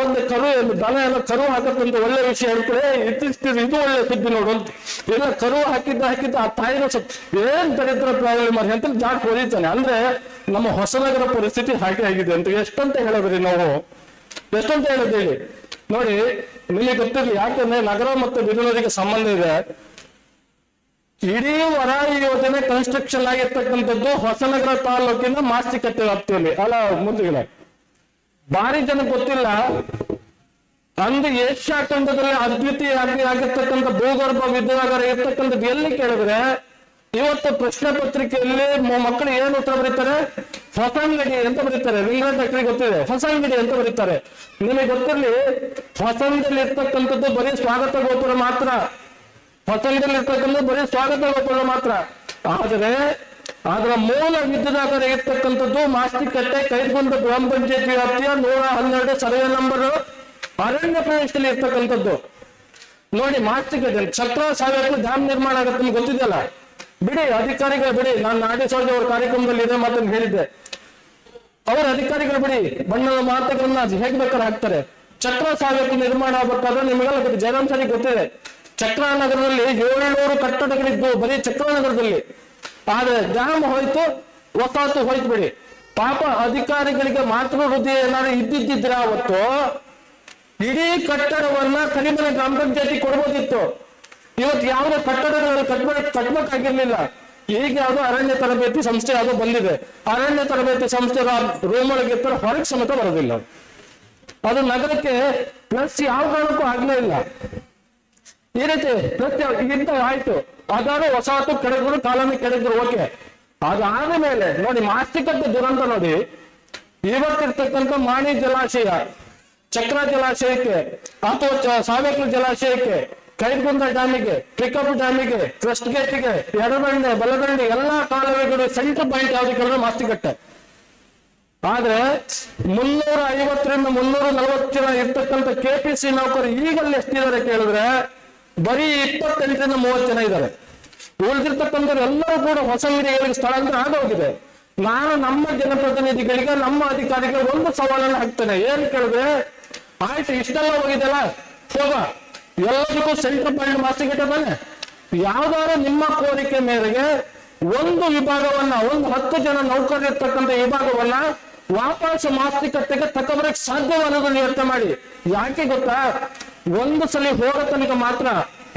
ಒಂದು ಕರು ದನ ಎಲ್ಲ ಕರು ಹಾಕತ್ತಂತ ಒಳ್ಳೆ ವಿಷಯ ಹೇಳ್ತಾರೆ ಇತ್ತಿಷ್ಟು ಇದು ಒಳ್ಳೆ ಸುದ್ದಿ ನೋಡು ಅಂತ. ಇಲ್ಲ ಕರು ಹಾಕಿದ್ದ ಹಾಕಿದ್ದ ಆ ತಾಯಿನ ಏನ್ ದರಿದ್ರ ಪ್ರಾಯ ಮಾಡಿ ಅಂತ ಜಾಕ್ ಹೊಡಿತಾನೆ ಅಂದ್ರೆ ನಮ್ಮ ಹೊಸನಗರ ಪರಿಸ್ಥಿತಿ ಹಾಗೆ ಆಗಿದೆ ಅಂತ. ಎಷ್ಟಂತ ಹೇಳಿದ್ರಿ ನಾವು? ಎಷ್ಟಂತ ಹೇಳಿದ್ದೀವಿ ಹೇಳಿ ನೋಡಿ, ನಿಮಗೆ ಗೊತ್ತಿರಲಿ, ಯಾಕಂದ್ರೆ ನಗರ ಮತ್ತು ಬಿರುನರಿಗೆ ಸಂಬಂಧ ಇದೆ. ಇಡೀ ವರಾಯಿ ಯೋಜನೆ ಕನ್ಸ್ಟ್ರಕ್ಷನ್ ಆಗಿರ್ತಕ್ಕಂಥದ್ದು ಹೊಸನಗರ ತಾಲೂಕಿನ ಮಾಸ್ತಿಕಟ್ಟೆ ವ್ಯಾಪ್ತಿಯಲ್ಲಿ. ಅಲ್ಲ ಮುಂದಿನ ಭಾರಿ ಜನ ಗೊತ್ತಿಲ್ಲ. ಅಂದು ಏಷ್ಯಾ ಖಂಡದಲ್ಲಿ ಅದ್ವಿತೀಯ ಆಗಿರ್ತಕ್ಕಂಥ ಭೂಗರ್ಭ ವಿದ್ಯಾಗಾರ ಇರ್ತಕ್ಕಂಥದ್ದು ಎಲ್ಲಿ ಕೇಳಿದ್ರೆ ಇವತ್ತು ಪ್ರಶ್ನೆ ಪತ್ರಿಕೆಯಲ್ಲಿ ಮಕ್ಕಳು ಏನು ಉತ್ತರ ಬರೀತಾರೆ? ಫಸಂಗಡಿ ಅಂತ ಬರೀತಾರೆ. ಲಿಂಗರಾಜ್ ಗೊತ್ತಿದೆ? ಫಸಂಗಡಿ ಅಂತ ಬರೀತಾರೆ. ನಿಮಗೆ ಗೊತ್ತಿರಲಿ ಹೊಸಂಗಡಿಯಲ್ಲಿ ಇರ್ತಕ್ಕಂಥದ್ದು ಬರೀ ಸ್ವಾಗತ ಗೋಪುರ ಮಾತ್ರ. ಹೊಸಂಗಡಿಯಲ್ಲಿ ಇರ್ತಕ್ಕಂಥದ್ದು ಬರೀ ಸ್ವಾಗತ ಗೋಪುರ ಮಾತ್ರ. ಆದರೆ, ಅದರ ಮೂಲ ವಿದ್ಯುದಾಗರ ಇರ್ತಕ್ಕಂಥದ್ದು ಮಾಸ್ತಿಕಟ್ಟೆ ಕೈಗೊಂಡ ಗ್ರಾಮ ಪಂಚಾಯತ್ ವ್ಯಾಪ್ತಿಯ ನೂರ ಹನ್ನೆರಡು ಸರ್ವೆ ನಂಬರ್ ಅರಣ್ಯ ಪ್ರದೇಶದಲ್ಲಿ ಇರ್ತಕ್ಕಂಥದ್ದು. ನೋಡಿ, ಮಾಸ್ತಿಕಟ್ಟೆ, ಛತ್ರ ಸಾವಿರ ಡ್ಯಾಮ್ ನಿರ್ಮಾಣ ಆಗುತ್ತೆ ಗೊತ್ತಿದೆಯಲ್ಲ? ಬಿಡಿ, ಅಧಿಕಾರಿಗಳ ಬಿಡಿ. ನಾನು ಸೌಜಿ ಅವ್ರ ಕಾರ್ಯಕ್ರಮದಲ್ಲಿ ಇದೇ ಮಾತನ್ನು ಹೇಳಿದ್ದೆ. ಅವರ ಅಧಿಕಾರಿಗಳು ಬಿಡಿ. ಬಣ್ಣದ ಮಾತುಗಳನ್ನ ಹೇಗೆ ಬೇಕಾದ್ರೆ ಹಾಕ್ತಾರೆ. ಚಕ್ರ ಸಾಗರಕ್ಕೆ ನಿರ್ಮಾಣ ಆಗ್ಬೇಕಾದ್ರೆ ನಿಮಗೆಲ್ಲ ಗೊತ್ತು, ಜಯರಾಮ್ ಸರಿ ಗೊತ್ತಿದೆ. ಚಕ್ರಾನಗರದಲ್ಲಿ ಏಳ್ನೂರು ಕಟ್ಟಡಗಳಿದ್ದು ಬರೀ ಚಕ್ರಾನಗರದಲ್ಲಿ. ಆದ್ರೆ ಡ್ಯಾಮ್ ಹೋಯ್ತು ವಸಾತು ಹೋಯ್ತು ಬಿಡಿ. ಪಾಪ ಅಧಿಕಾರಿಗಳಿಗೆ ಮಾತೃ ಹೃದಯ ಏನಾದ್ರು ಇದ್ದಿದ್ದಿದ್ರೆ ಅವತ್ತು ಇಡೀ ಕಟ್ಟಡವನ್ನ ಕಡಿಮೆ ಗ್ರಾಮ ಪಂಚಾಯತಿ ಕೊಡ್ಬೋದಿತ್ತು. ಇವತ್ತು ಯಾವುದೇ ಕಟ್ಟಡಗಳಲ್ಲಿ ಕಟ್ಬೇಕು ಕಟ್ಬೇಕಾಗಿರ್ಲಿಲ್ಲ ಈಗ ಅದು ಅರಣ್ಯ ತರಬೇತಿ ಸಂಸ್ಥೆ ಅದು ಬಂದಿದೆ. ಅರಣ್ಯ ತರಬೇತಿ ಸಂಸ್ಥೆ ರೂಮ್ ಒಳಗೆ ಹೊರಗೆ ಸಮೇತ ಬರೋದಿಲ್ಲ. ಅದು ನಗರಕ್ಕೆ ಪ್ಲಸ್ ಯಾವ ಕಾರಣಕ್ಕೂ ಆಗ್ಲೇ ಇಲ್ಲ. ಈ ರೀತಿ ಪ್ಲಸ್ ಇಂತ ಆಯ್ತು. ಅದಾರು ಹೊಸತು ಕೆಡಗರು, ಕಾಲನಿ ಕೆಡಗರು, ಓಕೆ. ಅದಾದ ಮೇಲೆ, ನೋಡಿ ಮಾಸ್ತಿಕತೆ ದುರಂತ ನೋಡಿ. ಇವತ್ತಿರ್ತಕ್ಕಂಥ ಮಾಣಿ ಜಲಾಶಯ, ಚಕ್ರ ಜಲಾಶಯಕ್ಕೆ, ಅಥವಾ ಸಾವಿತ್ರಿ ಜಲಾಶಯಕ್ಕೆ ಕೈಗುಂದ ಡ್ಯಾಮಿಗೆ ಪಿಕಪ್ ಡ್ಯಾಮಿಗೆ ಕ್ರಸ್ಟ್ ಗೇಟಿಗೆ ಎಡದಂಡೆ ಬಲದಂಡೆ ಎಲ್ಲಾ ಕಾಲುವೆಗಳು ಸೆಂಟರ್ ಪಾಯಿಂಟ್ ಯಾವ್ದು ಕೇಳಿದ್ರೆ ಮಾಸ್ತಿಕಟ್ಟೆ. ಆದ್ರೆ ಮುನ್ನೂರ ಐವತ್ತರಿಂದ ಮುನ್ನೂರ ನಲವತ್ತು ಜನ ಇರ್ತಕ್ಕಂಥ ಕೆಪಿಸಿ ನೌಕರು ಈಗಲ್ಲಿ ಎಷ್ಟಿದ್ದಾರೆ ಕೇಳಿದ್ರೆ, ಬರೀ ಇಪ್ಪತ್ತೆಂಟರಿಂದ ಮೂವತ್ತು ಜನ ಇದ್ದಾರೆ ಉಳಿದಿರ್ತಕ್ಕಂಥ ಎಲ್ಲರೂ ಕೂಡ ಹೊಸ ಮೀಡಿಯಾಗಳಿಗೆ ಸ್ಥಳಾಂತರ ಆಗೋಗಿದೆ ನಾನು ನಮ್ಮ ಜನಪ್ರತಿನಿಧಿಗಳಿಗೆ, ನಮ್ಮ ಅಧಿಕಾರಿಗಳಿಗೆ ಒಂದು ಸವಾಲನ್ನು ಹಾಕ್ತೇನೆ. ಏನ್ ಕೇಳಿದ್ರೆ, ಆಯ್ತು, ಇಷ್ಟೆಲ್ಲ ಹೋಗಿದೆಲ್ಲ ಹೋಗ. ಎಲ್ಲದಕ್ಕೂ ಸೆಂಟ್ರಲ್ ಪಾಯಿಂಟ್ ಮಾಸ್ಟಿಗೇಟ ಬಂದೆ ಯಾವ್ದಾದ್ರು ನಿಮ್ಮ ಕೋರಿಕೆ ಮೇರೆಗೆ ಒಂದು ವಿಭಾಗವನ್ನ, ಒಂದು ಹತ್ತು ಜನ ನೌಕರಿ ಇರ್ತಕ್ಕಂಥ ವಿಭಾಗವನ್ನ ವಾಪಸ್ ಮಾಸ್ತಿಕತೆಗೆ ತಗೊಬರಕ್ ಸಾಧ್ಯವಾದ ಯೋಚನೆ ಮಾಡಿ. ಯಾಕೆ ಗೊತ್ತಾ? ಒಂದು ಸಲ ಹೋಗೋ ತನಕ ಮಾತ್ರ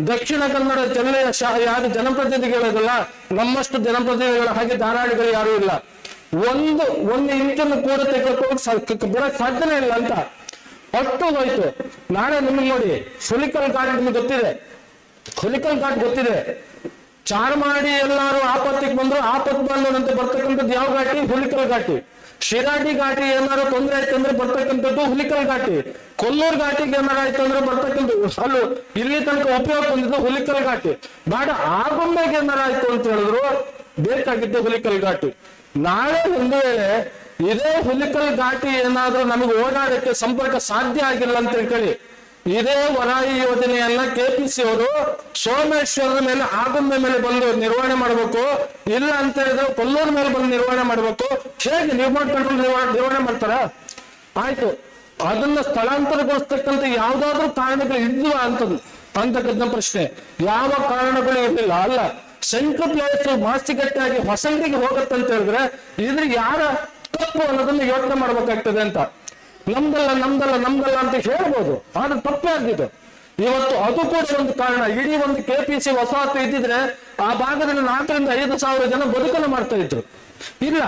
ದಕ್ಷಿಣ ಕನ್ನಡ ಜಿಲ್ಲೆಯ ಯಾರು ಜನಪ್ರತಿನಿಧಿಗಳಿರಲ್ಲ ನಮ್ಮಷ್ಟು ಜನಪ್ರತಿನಿಧಿಗಳ ಹಾಗೆ ಧಾರಾಳಿಗಳು ಯಾರು ಇಲ್ಲ. ಒಂದು ಒಂದು ಇಂಚನ್ನು ಕೂಡ ತೆಗೆದುಕೊಂಡು ಬರಕ್ ಸಾಧ್ಯನೇ ಇಲ್ಲ ಅಂತ. ಅಷ್ಟು ಹೋಯ್ತು ನಾಳೆ ನಿಮಗೆ ನೋಡಿ ಹುಲಿಕಲ್ ಘಾಟ್ ನಿಮ್ಗೆ ಗೊತ್ತಿದೆ. ಹುಲಿಕಲ್ ಘಾಟ್ ಗೊತ್ತಿದೆ. ಚಾರ್ಮಾಡಿ ಎಲ್ಲಾರು ಆಪತ್ತಿಗೆ ಬಂದ್ರು ಆಪತ್ ಬಂದಂತೆ ಬರ್ತಕ್ಕಂಥದ್ದು ಯಾವ ಘಾಟಿ? ಹುಲಿಕಲ್ ಘಾಟಿ ಶಿರಾಡಿ ಘಾಟಿ ಏನಾರು ತೊಂದರೆ ಆಯ್ತು ಅಂದ್ರೆ ಬರ್ತಕ್ಕಂಥದ್ದು ಹುಲಿಕಲ್ ಘಾಟಿ ಕೊಲ್ಲೂರ್ ಘಾಟಿಗೆ ಏನಾರು ಆಯ್ತು ಅಂದ್ರೆ ಬರ್ತಕ್ಕಂಥದ್ದು, ಅಲ್ಲೂ ಇಲ್ಲಿ ತನಕ ಉಪಯೋಗ ಬಂದಿದ್ದು ಹುಲಿಕಲ್ ಘಾಟಿ ಬಾಡ ಆಗುಂಬೆಗೆ ಏನಾರು ಆಯ್ತು ಅಂತ ಹೇಳಿದ್ರು, ಬೇಕಾಗಿದ್ದು ಹುಲಿಕಲ್ ಘಾಟಿ ನಾಳೆ ಒಂದು ವೇಳೆ ಇದೇ ಹುಲಿಕಲ್ ಘಾಟಿ ಏನಾದ್ರೂ ನಮಗೆ ಓಡಾಡಕ್ಕೆ ಸಂಪರ್ಕ ಸಾಧ್ಯ ಆಗಿಲ್ಲ ಅಂತ ಹೇಳಿ ಇದೇ ವರಾಯಿ ಯೋಜನೆಯನ್ನ ಕೆಪಿಸಿ ಅವರು ಸೋಮೇಶ್ವರದ ಮೇಲೆ, ಆಗುಂಬೆ ಮೇಲೆ ಬಂದು ನಿರ್ವಹಣೆ ಮಾಡಬೇಕು. ಇಲ್ಲ ಅಂತ ಹೇಳಿದ್ರೆ ಕೊಲ್ಲೂರ್ ಮೇಲೆ ಬಂದು ನಿರ್ವಹಣೆ ಮಾಡಬೇಕು. ಹೇಗೆ ನಿರ್ಮಾಣ ಕಂಟ್ರೋಲ್ ನಿರ್ವಹಣೆ ಮಾಡ್ತಾರ? ಆಯ್ತು. ಅದನ್ನ ಸ್ಥಳಾಂತರಗೊಳಿಸ್ತಕ್ಕಂಥ ಯಾವ್ದಾದ್ರು ಕಾರಣಗಳು ಇದ್ವಾ ಅಂತ ಅಂತಕ್ಕಂಥ ಪ್ರಶ್ನೆ. ಯಾವ ಕಾರಣಗಳು ಇರಲಿಲ್ಲ. ಅಲ್ಲ ಸೆಂಟ್ರಲ್ ಪ್ಲೇಸ್ ಮಾಸ್ತಿಗಟ್ಟಾಗಿ ಹೊಸಂಗಿಗೆ ಹೋಗತ್ತಂತ ಹೇಳಿದ್ರೆ ಇದ್ರ ಯಾರ ತಪ್ಪು ಅನ್ನೋದನ್ನ ಯೋಚನೆ ಮಾಡ್ಬೇಕಾಗ್ತದೆ ಅಂತ. ನಮ್ದಲ್ಲ ನಮ್ದಲ್ಲ ನಮ್ದಲ್ಲ ಅಂತ ಹೇಳ್ಬೋದು. ಆದ್ರೆ ತಪ್ಪೇ ಆಗಿದ್ದು. ಇವತ್ತು ಅದು ಕೂಡ ಒಂದು ಕಾರಣ. ಇಡೀ ಒಂದು ಕೆಪಿಸಿ ವಸಾಹತು ಇದ್ದಿದ್ರೆ ಆ ಭಾಗದಲ್ಲಿ ನಾಲ್ಕರಿಂದ ಐದು ಸಾವಿರ ಜನ ಬದುಕನ್ನು ಮಾಡ್ತಾ ಇದ್ರು. ಇಲ್ಲ,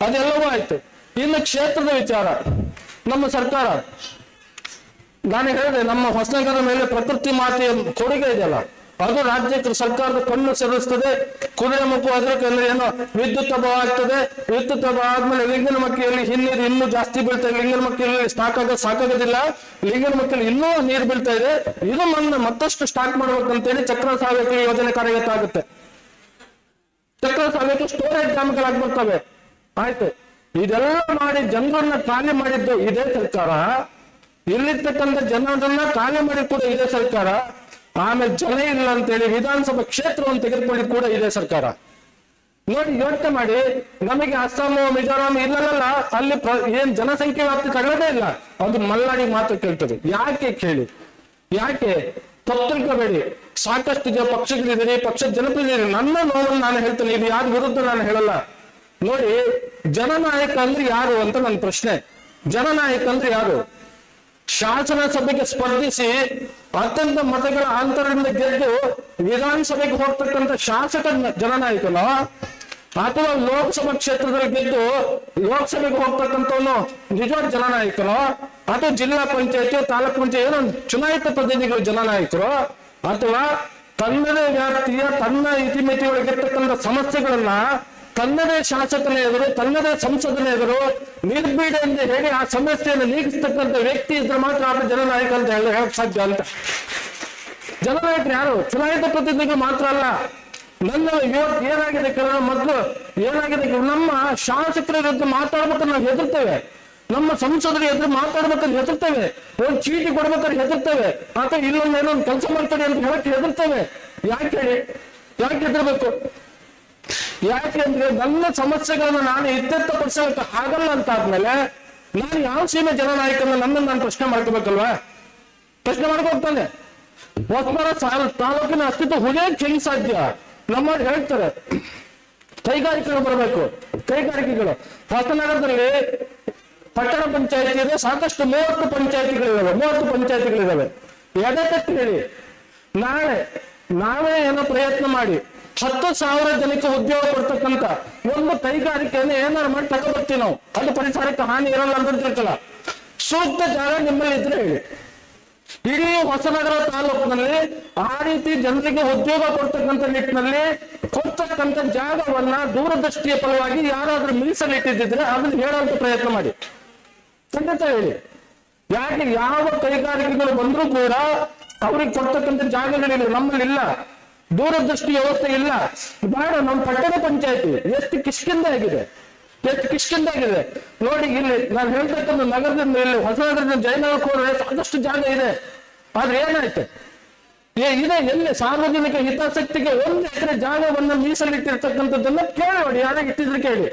ಅದೆಲ್ಲವೂ ಆಯ್ತು. ಇನ್ನು ಕ್ಷೇತ್ರದ ವಿಚಾರ. ನಮ್ಮ ಸರ್ಕಾರ, ನಾನು ಹೇಳಿದೆ, ನಮ್ಮ ಹೊಸನಗರ ಮೇಲೆ ಪ್ರಕೃತಿ ಮಾತೆಯ ಕೊಡುಗೆ ಇದೆಯಲ್ಲ. ಅದು ರಾಜ್ಯಕ್ಕೆ ಸರ್ಕಾರದ ಕಣ್ಣು ಸೆರಿಸ್ತದೆ. ಕುದುರೆ ಮುಖ ಅದಕ್ಕೆ ಏನೋ ವಿದ್ಯುತ್ ಅಭಾವ ಆಗ್ತದೆ. ವಿದ್ಯುತ್ ಅಭಾವ ಆದ್ಮೇಲೆ ಲಿಂಗನ ಮಕ್ಕಳಲ್ಲಿ ಹಿನ್ನೀರು ಇನ್ನೂ ಜಾಸ್ತಿ ಬೀಳ್ತಾ ಇದೆ. ಲಿಂಗನ ಮಕ್ಕಳಲ್ಲಿ ಸ್ಟಾಕ್ ಆಗ ಸಾಕಾಗೋದಿಲ್ಲ ಲಿಂಗನ ಮಕ್ಕಳು ಇನ್ನೂ ನೀರು ಬೀಳ್ತಾ ಇದೆ. ಇದು ನನ್ನ ಮತ್ತಷ್ಟು ಸ್ಟಾಕ್ ಮಾಡ್ಬೇಕಂತೇಳಿ ಚಕ್ರ ಸಾವಿರ ಯೋಜನೆ ಕಾರ್ಯಗತ ಆಗುತ್ತೆ. ಚಕ್ರ ಸಾವಿರ ಸ್ಟೋರೇಜ್ ಡ್ಯಾಮ್ಗಳಾಗ್ಬಿಡ್ತವೆ ಆಯ್ತು. ಇದೆಲ್ಲ ಮಾಡಿ ಜನರನ್ನ ಖಾಲಿ ಮಾಡಿದ್ದು ಇದೇ ಸರ್ಕಾರ. ಇಲ್ಲಿರ್ತಕ್ಕಂಥ ಜನರನ್ನ ಖಾಲಿ ಮಾಡಿ ಕೂಡ ಇದೇ ಸರ್ಕಾರ. ಆಮೇಲೆ ಜನ ಇಲ್ಲ ಅಂತೇಳಿ ವಿಧಾನಸಭಾ ಕ್ಷೇತ್ರವನ್ನು ತೆಗೆದುಕೊಂಡು ಕೂಡ ಇದೆ ಸರ್ಕಾರ. ನೋಡಿ, ಯೋಚನೆ ಮಾಡಿ. ನಮಗೆ ಅಸ್ಸಾಂ ಮಿಜೋರಾಂ ಇಲ್ಲಲ್ಲ ಅಲ್ಲಿ ಏನ್ ಜನಸಂಖ್ಯೆ ವ್ಯಾಪ್ತಿ ತಗೊಳ್ಳೋದೇ ಇಲ್ಲ. ಅದು ಮಲ್ನಾಡಿ ಮಾತ್ರ ಕೇಳ್ತದೆ. ಯಾಕೆ ಕೇಳಿ? ಯಾಕೆ? ತಪ್ಪು ಸಾಕಷ್ಟು ಜನ ಪಕ್ಷಗಳಿದ್ದೀರಿ, ಪಕ್ಷದ ಜನಪ್ರತಿನಿಧಿ ನನ್ನ ನೋವನ್ನು ನಾನು ಹೇಳ್ತೇನೆ, ಇದು ಯಾರ ವಿರುದ್ಧ ನಾನು ಹೇಳಲ್ಲ. ನೋಡಿ, ಜನನಾಯಕ ಅಂದ್ರೆ ಯಾರು ಅಂತ ನನ್ನ ಪ್ರಶ್ನೆ. ಜನನಾಯಕ ಅಂದ್ರೆ ಯಾರು? ಶಾಸನ ಸಭೆಗೆ ಸ್ಪರ್ಧಿಸಿ ಅತ್ಯಂತ ಮತಗಳ ಅಂತರದಿಂದ ಗೆದ್ದು ವಿಧಾನಸಭೆಗೆ ಹೋಗ್ತಕ್ಕಂಥ ಶಾಸಕ ಜನನಾಯಕನೋ ಅಥವಾ ಲೋಕಸಭಾ ಕ್ಷೇತ್ರದಲ್ಲಿ ಗೆದ್ದು ಲೋಕಸಭೆಗೆ ಹೋಗ್ತಕ್ಕಂಥವನು ನಿಜವಾದ ಜನನಾಯಕನೋ ಅಥವಾ ಜಿಲ್ಲಾ ಪಂಚಾಯತಿ ತಾಲೂಕು ಪಂಚಾಯತ್ ಏನೋ ಚುನಾಯಿತ ಪ್ರತಿನಿಧಿಗಳು ಜನನಾಯಕರು ಅಥವಾ ತನ್ನದೇ ವ್ಯಾಪ್ತಿಯ ತನ್ನ ಇತಿಮಿತಿಯೊಳಗಿರ್ತಕ್ಕಂಥ ಸಮಸ್ಯೆಗಳನ್ನ ತನ್ನದೇ ಶಾಸಕನ ಎದುರು, ತನ್ನದೇ ಸಂಸದನ ಎದುರು ನಿರ್ಭೀಡೆಯಿಂದ ಹೇಳಿ ಆ ಸಮಸ್ಯೆಯನ್ನು ನೀಗಿಸ್ತಕ್ಕಂಥ ವ್ಯಕ್ತಿ ಇದ್ರೆ ಮಾತ್ರ ಆತ ಜನನಾಯಕ ಅಂತ ಹೇಳಿ ಹೇಳಕ್ ಸಾಧ್ಯ ಅಂತ. ಜನನಾಯಕರು ಯಾರು? ಚುನಾಯಿತ ಪ್ರತಿನಿಧಿಗೆ ಮಾತ್ರ ಅಲ್ಲ. ನನ್ನ ಇವತ್ತು ಏನಾಗಿದೆ ಕೆಲವು ಮೊದಲು ಏನಾಗಿದೆ ನಮ್ಮ ಶಾಸಕರ ವಿರುದ್ಧ ಮಾತಾಡ್ಬೇಕಾದ್ರೆ ನಾವು ಹೆದರ್ತೇವೆ. ನಮ್ಮ ಸಂಸದರ ಎದುರು ಮಾತಾಡ್ಬೇಕಾದ್ರೆ ಹೆದರ್ತೇವೆ. ಒಂದು ಚೀಟಿ ಕೊಡ್ಬೇಕಾದ್ರೆ ಹೆದರ್ತೇವೆ. ಅಥವಾ ಇಲ್ಲೊಂದು ಏನೋ ಒಂದು ಕೆಲಸ ಮಾಡ್ತಾರೆ ಅಂತ ಹೇಳಕ್ ಹೆದರ್ತೇವೆ. ಯಾಕೆ ಹೇಳಿ? ಯಾಕೆ ಹೆದರ್ಬೇಕು? ಯಾಕೆಂದ್ರೆ ನನ್ನ ಸಮಸ್ಯೆಗಳನ್ನ ನಾನು ಇತ್ಯರ್ಥಪಡಿಸಲಿಕ್ಕೆ ಆಗಲ್ಲ ಅಂತ ಆದ್ಮೇಲೆ ನಾನು ಯಾವ ಸೀಮೆ ಜನನಾಯಕನ ನನ್ನನ್ನು ನಾನು ಪ್ರಶ್ನೆ ಮಾಡ್ಕೋಬೇಕಲ್ವಾ? ಪ್ರಶ್ನೆ ಮಾಡ್ಕೋತಾನೆ ಸಾಲ ತಾಲೂಕಿನ ಅಸ್ತಿತ್ವ ಹುಲಿಯಕ್ಕೆ ಹೆಂಗ್ ಸಾಧ್ಯ. ನಮ್ಮ ಹೇಳ್ತಾರೆ. ಕೈಗಾರಿಕೆಗಳು ಬರಬೇಕು. ಕೈಗಾರಿಕೆಗಳು. ಹೊಸನಗರದಲ್ಲಿ ಪಟ್ಟಣ ಪಂಚಾಯತಿ ಇದೆ, ಸಾಕಷ್ಟು ಮೂವತ್ತು ಪಂಚಾಯತಿಗಳಿದಾವೆ. ಮೂವತ್ತು ಪಂಚಾಯತಿಗಳಿದಾವೆ. ಎದೆ ತಟ್ಟಿ ಹೇಳಿ. ನಾಳೆ, ನಾವೇ ಏನೋ ಪ್ರಯತ್ನ ಮಾಡಿ ಹತ್ತು ಸಾವಿರ ಜನಕ್ಕೆ ಉದ್ಯೋಗ ಕೊಡ್ತಕ್ಕಂತ ಒಂದು ಕೈಗಾರಿಕೆಯನ್ನು ಏನಾರು ಮಾಡಿ ತಗೋಬರ್ತೀವಿ ನಾವು. ಅದು ಪರಿಸರಕ್ಕೆ ಹಾನಿ ಇರಲ್ಲ ಅಂತ ಸೂಕ್ತ ಜಾಗ ನಿಮ್ಮಲ್ಲಿ ಇದ್ರೆ ಹೇಳಿ. ಇಡೀ ಹೊಸನಗರ ತಾಲೂಕಿನಲ್ಲಿ ಆ ರೀತಿ ಜನರಿಗೆ ಉದ್ಯೋಗ ಕೊಡ್ತಕ್ಕಂಥ ನಿಟ್ಟಿನಲ್ಲಿ ಕೊಡ್ತಕ್ಕಂಥ ಜಾಗವನ್ನ ದೂರದೃಷ್ಟಿಯ ಫಲವಾಗಿ ಯಾರಾದ್ರೂ ಮೀಸಲಿಟ್ಟಿದ್ದಿದ್ರೆ ಅದನ್ನ ಹೇಳುವಂತ ಪ್ರಯತ್ನ ಮಾಡಿ. ಖಂಡಿತ ಹೇಳಿ. ಯಾಕೆ ಯಾವ ಕೈಗಾರಿಕೆಗಳು ಬಂದ್ರೂ ಕೂಡ ಅವ್ರಿಗೆ ಕೊಡ್ತಕ್ಕಂಥ ಜಾಗಗಳಿಲ್ಲ, ನಮ್ಮಲ್ಲಿ ಇಲ್ಲ. ದೂರದೃಷ್ಟಿ ವ್ಯವಸ್ಥೆ ಇಲ್ಲ. ಬೇಡ ನಮ್ಮ ಪಟ್ಟಣ ಪಂಚಾಯತಿ, ಎಷ್ಟು ಕಿಷ್ಕಿಂದ ಆಗಿದೆ. ಎಷ್ಟು ಕಿಷ್ಕಿಂದ ಆಗಿದೆ. ನೋಡಿ, ಇಲ್ಲಿ ನಾನು ಹೇಳ್ತಕ್ಕಂಥ ನಗರದಿಂದ ಇಲ್ಲಿ ಹೊಸನಗರದಿಂದ ಜಯನಗರ ಹೋದ್ರೆ ಸಾಕಷ್ಟು ಜಾಗ ಇದೆ. ಆದ್ರೆ ಏನಾಯ್ತು? ಏ, ಇದೆ, ಎಲ್ಲಿ? ಸಾರ್ವಜನಿಕ ಹಿತಾಸಕ್ತಿಗೆ ಒಂದು ಎಕರೆ ಜಾಗವನ್ನು ಮೀಸಲಿಟ್ಟಿರ್ತಕ್ಕಂಥದ್ದನ್ನ ಕೇಳಿ ನೋಡಿ, ಯಾರಾಗ ಇಟ್ಟಿದ್ರೆ ಕೇಳಿ.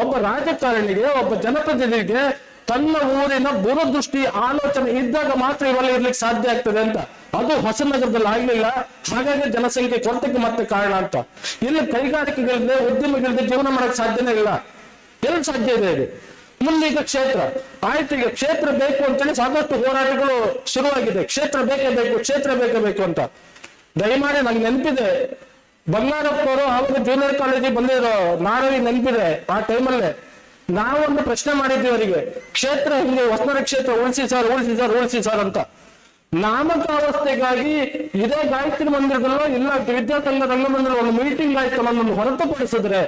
ಒಬ್ಬ ರಾಜಕಾರಣಿಗೆ, ಒಬ್ಬ ಜನಪ್ರತಿನಿಧಿಗೆ ತನ್ನ ಊರಿನ ದೂರದೃಷ್ಟಿ ಆಲೋಚನೆ ಇದ್ದಾಗ ಮಾತ್ರ ಇವೆಲ್ಲ ಇರ್ಲಿಕ್ಕೆ ಸಾಧ್ಯ ಆಗ್ತದೆ ಅಂತ. ಅದು ಹೊಸನಗರದಲ್ಲಿ ಆಗ್ಲಿಲ್ಲ. ಹಾಗಾಗಿ ಜನಸಂಖ್ಯೆ ಕೊರತೆಗೆ ಮತ್ತೆ ಕಾರಣ ಅಂತ. ಇಲ್ಲಿ ಕೈಗಾರಿಕೆಗಳಿದೆ, ಉದ್ಯಮಗಳಿದೆ, ಜೀವನ ಮಾಡಕ್ ಸಾಧ್ಯನೇ ಇಲ್ಲ. ಎಲ್ಲಿ ಸಾಧ್ಯ ಇದೆ ಇದು ಮುಂದೀಗ ಕ್ಷೇತ್ರ. ಆಯ್ತು, ಈಗ ಕ್ಷೇತ್ರ ಬೇಕು ಅಂತೇಳಿ ಸಾಕಷ್ಟು ಹೋರಾಟಗಳು ಶುರುವಾಗಿದೆ. ಕ್ಷೇತ್ರ ಬೇಕೇ ಬೇಕು, ಕ್ಷೇತ್ರ ಬೇಕೇ ಬೇಕು ಅಂತ. ದಯಮಾಡಿ ನಂಗೆ ನೆನಪಿದೆ. ಬಂಗಾರಪ್ಪವರು ಆವಾಗ ಜೂನಿಯರ್ ಕಾಲೇಜಿಗೆ ಬಂದಿರೋ ನಾರವಿ ನೆನಪಿದೆ ಆ ಟೈಮಲ್ಲೇ ನಾವೊಂದು ಪ್ರಶ್ನೆ ಮಾಡಿದ್ವಿ ಅವರಿಗೆ, ಕ್ಷೇತ್ರ ಹಿಂಗೆ ಹೊಸನರ ಕ್ಷೇತ್ರ ಉಳಿಸಿ ಸರ್ ಉಳಿಸಿ ಸರ್ ಉಳಿಸಿ ಸರ್ ಅಂತ. ನಾಮಕಾವಸ್ಥೆಗಾಗಿ ಇದೇ ಗಾಯತ್ರಿ ಮಂದಿರದಲ್ಲೋ ಇಲ್ಲ, ವಿದ್ಯಾಸಂಘ ರಂಗಮಂದಿರ ಒಂದು ಮೀಟಿಂಗ್ ಆಯ್ತು ನಮ್ಮನ್ನು ಹೊರತುಪಡಿಸಿದ್ರೆ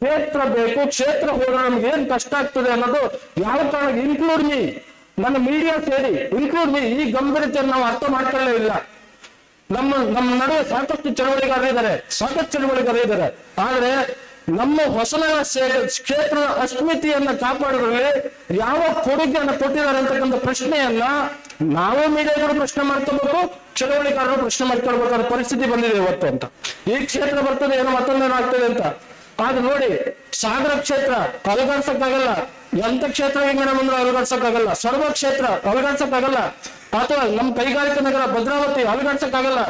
ಕ್ಷೇತ್ರ ಬೇಕು, ಕ್ಷೇತ್ರ ಹೋದ್ರೆ ನಮ್ಗೆ ಏನ್ ಕಷ್ಟ ಆಗ್ತದೆ ಅನ್ನೋದು ಯಾವ ಕಾರಣ? ಇನ್ಕ್ಲೂಡ್ ಮೀ ನನ್ನ ಮೀಡಿಯಾ ಸೇರಿ ಇನ್ಕ್ಲೂಡ್ ಮೀ ಈ ಗಂಭೀರತೆಯನ್ನು ನಾವು ಅರ್ಥ ಮಾಡ್ಕೊಳ್ಳೇ ಇಲ್ಲ. ನಮ್ಮ ನಮ್ಮ ನಡುವೆ ಸಾಕಷ್ಟು ಚಳವಳಿಗಾರ ಇದ್ದಾರೆ ಸಾಕಷ್ಟು ಚಳವಳಿಗಾರ ಇದ್ದಾರೆ ಆದ್ರೆ ನಮ್ಮ ಹೊಸನಗರ ಕ್ಷೇತ್ರ ಅಸ್ಮಿತೆಯನ್ನ ಕಾಪಾಡೋದ್ರಲ್ಲಿ ಯಾವ ಕೊಡುಗೆಯನ್ನು ಕೊಟ್ಟಿದ್ದಾರೆ ಅಂತಕ್ಕಂಥ ಪ್ರಶ್ನೆಯನ್ನ ನಾವು ಮೀಡಿಯಾಗಳು ಪ್ರಶ್ನೆ ಮಾಡ್ಕೋಬೇಕು ಚಳವಳಿಕಾರರು ಪ್ರಶ್ನೆ ಮಾಡ್ಕೊಳ್ಬೇಕಾದ ಪರಿಸ್ಥಿತಿ ಬಂದಿದೆ ಇವತ್ತು ಅಂತ. ಈ ಕ್ಷೇತ್ರ ಬರ್ತದೆ, ಏನೋ ಮತ್ತೊಂದೇನೋ ಆಗ್ತದೆ ಅಂತ. ಆದ್ರೆ ನೋಡಿ, ಸಾಗರ ಕ್ಷೇತ್ರ ಅಲುಗಾಡ್ಸಕ್ಕಾಗಲ್ಲ ಎಂತ ಕ್ಷೇತ್ರ ವಿಂಗಡಣೆ ಬಂದ್ರೆ ಅಲುಗಾಡ್ಸಕ್ಕಾಗಲ್ಲ ಸರ್ವ ಕ್ಷೇತ್ರ ಅಲುಗಾಡ್ಸಕ್ಕಾಗಲ್ಲ ಅಥವಾ ನಮ್ಮ ಕೈಗಾರಿಕಾ ನಗರ ಭದ್ರಾವತಿ ಅಲುಗಾಡ್ಸಕ್ಕಾಗಲ್ಲ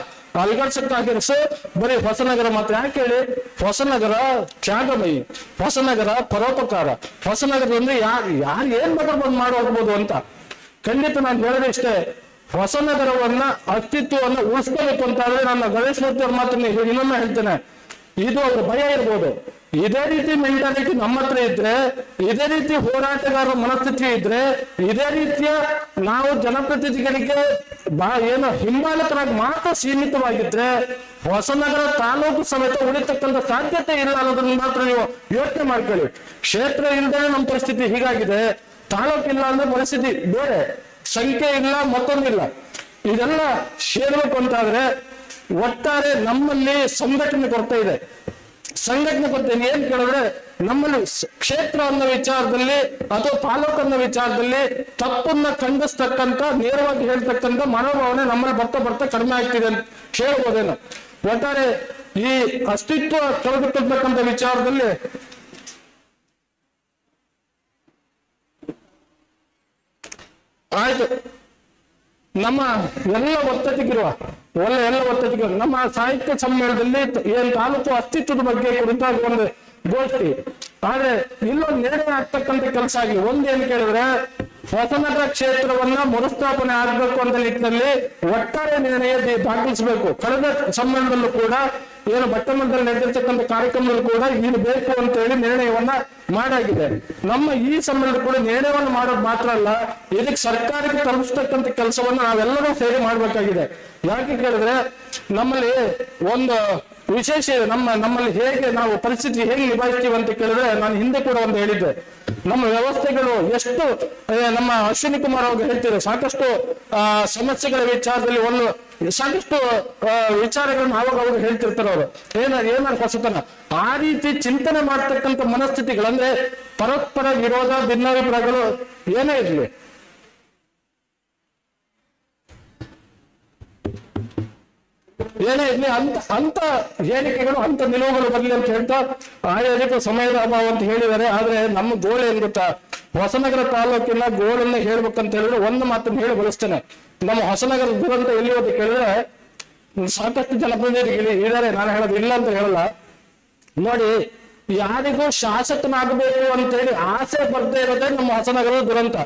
ಅಲುಗಾಡ್ಸಕ್ಕಾಗಿರೋ ಸೊ ಬರೀ ಹೊಸನಗರ ಮಾತ್ರ. ಯಾಕೆ ಹೇಳಿ? ಹೊಸನಗರ ತ್ಯಾಗಮಯಿ, ಹೊಸನಗರ ಪರೋಪಕಾರ. ಹೊಸನಗರದಲ್ಲಿ ಯಾರು ಯಾರು ಏನ್ ಬೇಕಾದ್ರೂ ಬಂದು ಮಾಡಿ ಅಂತ. ಖಂಡಿತ ನಾನು ಹೇಳಿದೆ ಇಷ್ಟೇ. ಹೊಸನಗರವನ್ನ ಅಸ್ತಿತ್ವವನ್ನ ಉಳಿಸ್ಕೋಬೇಕು ಅಂತ ಆದ್ರೆ ನನ್ನ ಗಣೇಶ್ ಮೂರ್ತಿ ಅವ್ರ ಮಾತ್ರ ಇನ್ನೊಮ್ಮೆ ಹೇಳ್ತೇನೆ. ಇದು ಅವ್ರ ಭಯ ಇರ್ಬೋದು. ಇದೇ ರೀತಿ ಮೆಂಟಾಲಿಟಿ ನಮ್ಮ ಹತ್ರ ಇದ್ರೆ, ಇದೇ ರೀತಿ ಹೋರಾಟಗಾರರ ಮನಸ್ಥಿತಿ ಇದ್ರೆ, ಇದೇ ರೀತಿಯ ನಾವು ಜನಪ್ರತಿನಿಧಿಗಳಿಗೆ ಬಾ, ಏನು ಹಿಂಬಾಲಕರಾಗಿ ಮಾತ್ರ ಸೀಮಿತವಾಗಿದ್ರೆ, ಹೊಸನಗರ ತಾಲೂಕು ಸಮೇತ ಉಳಿತಕ್ಕಂಥ ಸಾಧ್ಯತೆ ಇಲ್ಲ ಅನ್ನೋದನ್ನ ಮಾತ್ರ ನೀವು ಯೋಚನೆ ಮಾಡ್ಕೊಳ್ಳಿ. ಕ್ಷೇತ್ರ ಇಲ್ಲದೆ ನಮ್ಮ ಪರಿಸ್ಥಿತಿ ಹೀಗಾಗಿದೆ ತಾಲೂಕಿಲ್ಲ ಅಂದ್ರೆ ಪರಿಸ್ಥಿತಿ ಬೇರೆ, ಸಂಖ್ಯೆ ಇಲ್ಲ, ಮತ್ತೊಂದಿಲ್ಲ. ಇದೆಲ್ಲ ಸೇರ್ಬೇಕು ಅಂತಾದ್ರೆ ಒಟ್ಟಾರೆ ನಮ್ಮಲ್ಲಿ ಸಂಘಟನೆ ಕೊರತೆ ಇದೆ. ಸಂಘಟನೆ ಬಗ್ಗೆ ಏನ್ ಕೇಳಿದ್ರೆ ನಮ್ಮಲ್ಲಿ ಕ್ಷೇತ್ರ ಅನ್ನೋ ವಿಚಾರದಲ್ಲಿ ಅಥವಾ ತಾಲೂಕು ಅನ್ನೋ ವಿಚಾರದಲ್ಲಿ ತಪ್ಪನ್ನ ಖಂಡಿಸ್ತಕ್ಕಂತ ನೇರವಾಗಿ ಹೇಳ್ತಕ್ಕಂತ ಮನೋಭಾವನೆ ನಮ್ಮಲ್ಲಿ ಬರ್ತಾ ಬರ್ತಾ ಕಡಿಮೆ ಆಗ್ತಿದೆ ಅಂತ ಹೇಳ್ಬೋದೇನು ಒಟ್ಟಾರೆ ಈ ಅಸ್ತಿತ್ವ ಕಳೆದುಕೊಳ್ತಕ್ಕಂಥ ವಿಚಾರದಲ್ಲಿ ಆಯ್ತು. ನಮ್ಮ ಎಲ್ಲ ಒತ್ತತಿಗಿರುವ ಒಳ್ಳೆ ಎಲ್ಲ ಒತ್ತತಿಗಿರುವ ನಮ್ಮ ಸಾಹಿತ್ಯ ಸಮ್ಮೇಳನದಲ್ಲಿ ಏನ್ ತಾಲೂಕು ಅಸ್ತಿತ್ವದ ಬಗ್ಗೆ ಕುರಿತಾಗಿ ಒಂದು ಗೋಷ್ಠಿ. ಆದ್ರೆ ಇಲ್ಲೊಂದು ನೇರ ಆಗ್ತಕ್ಕಂತ ಕೆಲಸ ಆಗಿ ಒಂದೇನ್ ಕೇಳಿದ್ರೆ ಹೊಸನಗರ ಕ್ಷೇತ್ರವನ್ನ ಮರುಸ್ಥಾಪನೆ ಆಗ್ಬೇಕು ಅಂತ ನಿಟ್ಟಿನಲ್ಲಿ ಒಟ್ಟಾರೆ ನಿರ್ಣಯ ದಾಖಲಿಸಬೇಕು. ಕಳೆದ ಸಮ್ಮೇಳನದಲ್ಲೂ ಕೂಡ, ಏನು ಬಟ್ಟಮಂಡಲದಲ್ಲಿ ನಡೆದಿರ್ತಕ್ಕಂಥ ಕಾರ್ಯಕ್ರಮದಲ್ಲೂ ಕೂಡ ಇದು ಬೇಕು ಅಂತ ಹೇಳಿ ನಿರ್ಣಯವನ್ನ ಮಾಡಾಗಿದೆ. ನಮ್ಮ ಈ ಸಮ್ಮೇಳನ ಕೂಡ ನಿರ್ಣಯವನ್ನು ಮಾಡೋದು ಮಾತ್ರ ಅಲ್ಲ, ಇದಕ್ಕೆ ಸರ್ಕಾರಕ್ಕೆ ತಲುಪಿಸ್ತಕ್ಕಂಥ ಕೆಲಸವನ್ನ ನಾವೆಲ್ಲರೂ ಸೇರಿ ಮಾಡ್ಬೇಕಾಗಿದೆ. ಯಾಕೆ ಕೇಳಿದ್ರೆ ನಮ್ಮಲ್ಲಿ ಒಂದು ವಿಶೇಷ ನಮ್ಮ ನಮ್ಮಲ್ಲಿ ಹೇಗೆ ನಾವು ಪರಿಸ್ಥಿತಿ ಹೇಗೆ ನಿಭಾಯಿಸ್ತೀವಿ ಅಂತ ಕೇಳಿದ್ರೆ ನಾನು ಹಿಂದೆ ಕೂಡ ಒಂದು ಹೇಳಿದ್ದೆ. ನಮ್ಮ ವ್ಯವಸ್ಥೆಗಳು ಎಷ್ಟು ನಮ್ಮ ಅಶ್ವಿನಿ ಕುಮಾರ್ ಅವರು ಹೇಳ್ತಿದ್ರು ಸಾಕಷ್ಟು ಆ, ಸಮಸ್ಯೆಗಳ ವಿಚಾರದಲ್ಲಿ ಒಂದು ಸಾಕಷ್ಟು ವಿಚಾರಗಳನ್ನು ಅವಾಗ ಅವಾಗ ಹೇಳ್ತಿರ್ತಾರೆ ಅವರು. ಏನ ಏನಾರು ಹೊಸತನ? ಆ ರೀತಿ ಚಿಂತನೆ ಮಾಡ್ತಕ್ಕಂಥ ಮನಸ್ಥಿತಿಗಳಂದ್ರೆ ಪರಸ್ಪರ ವಿರೋಧ ಭಿನ್ನಾಭಿಪ್ರಾಯಗಳು ಏನೇ ಇರಲಿ. ಏನೇ ಇರಲಿ ಅಂತ ಅಂತ ಹೇಳಿಕೆಗಳು, ಅಂತ ನಿಲುವುಗಳು ಬರಲಿ ಅಂತ ಹೇಳ್ತಾ ಆಯೋಜಕ ಸಮಯದ ಅಭಾವ ಅಂತ ಹೇಳಿದ್ದಾರೆ. ಆದ್ರೆ ನಮ್ಮ ಗೋಳು ಏನ್ ಗೊತ್ತಾ? ಹೊಸನಗರ ತಾಲೂಕಿನ ಗೋಳನ್ನ ಹೇಳ್ಬೇಕಂತ ಹೇಳಿದ್ರೆ ಒಂದು ಮಾತು ಹೇಳಿ ಬಳಸ್ತೇನೆ ನಮ್ಮ ಹೊಸನಗರ ದುರಂತ ಎಲ್ಲಿ ಅಂತ ಕೇಳಿದ್ರೆ ಸಾಕಷ್ಟು ಜನಪ್ರತಿನಿಧಿಗಳು ಇದ್ದಾರೆ ನಾನು ಹೇಳೋದು ಇಲ್ಲ ಅಂತ ಹೇಳಲ್ಲ. ನೋಡಿ, ಯಾರಿಗೂ ಶಾಸಕನಾಗಬೇಕು ಅಂತೇಳಿ ಆಸೆ ಬರ್ತಾ ಇರೋದೇ ನಮ್ಮ ಹೊಸನಗರದ ದುರಂತ.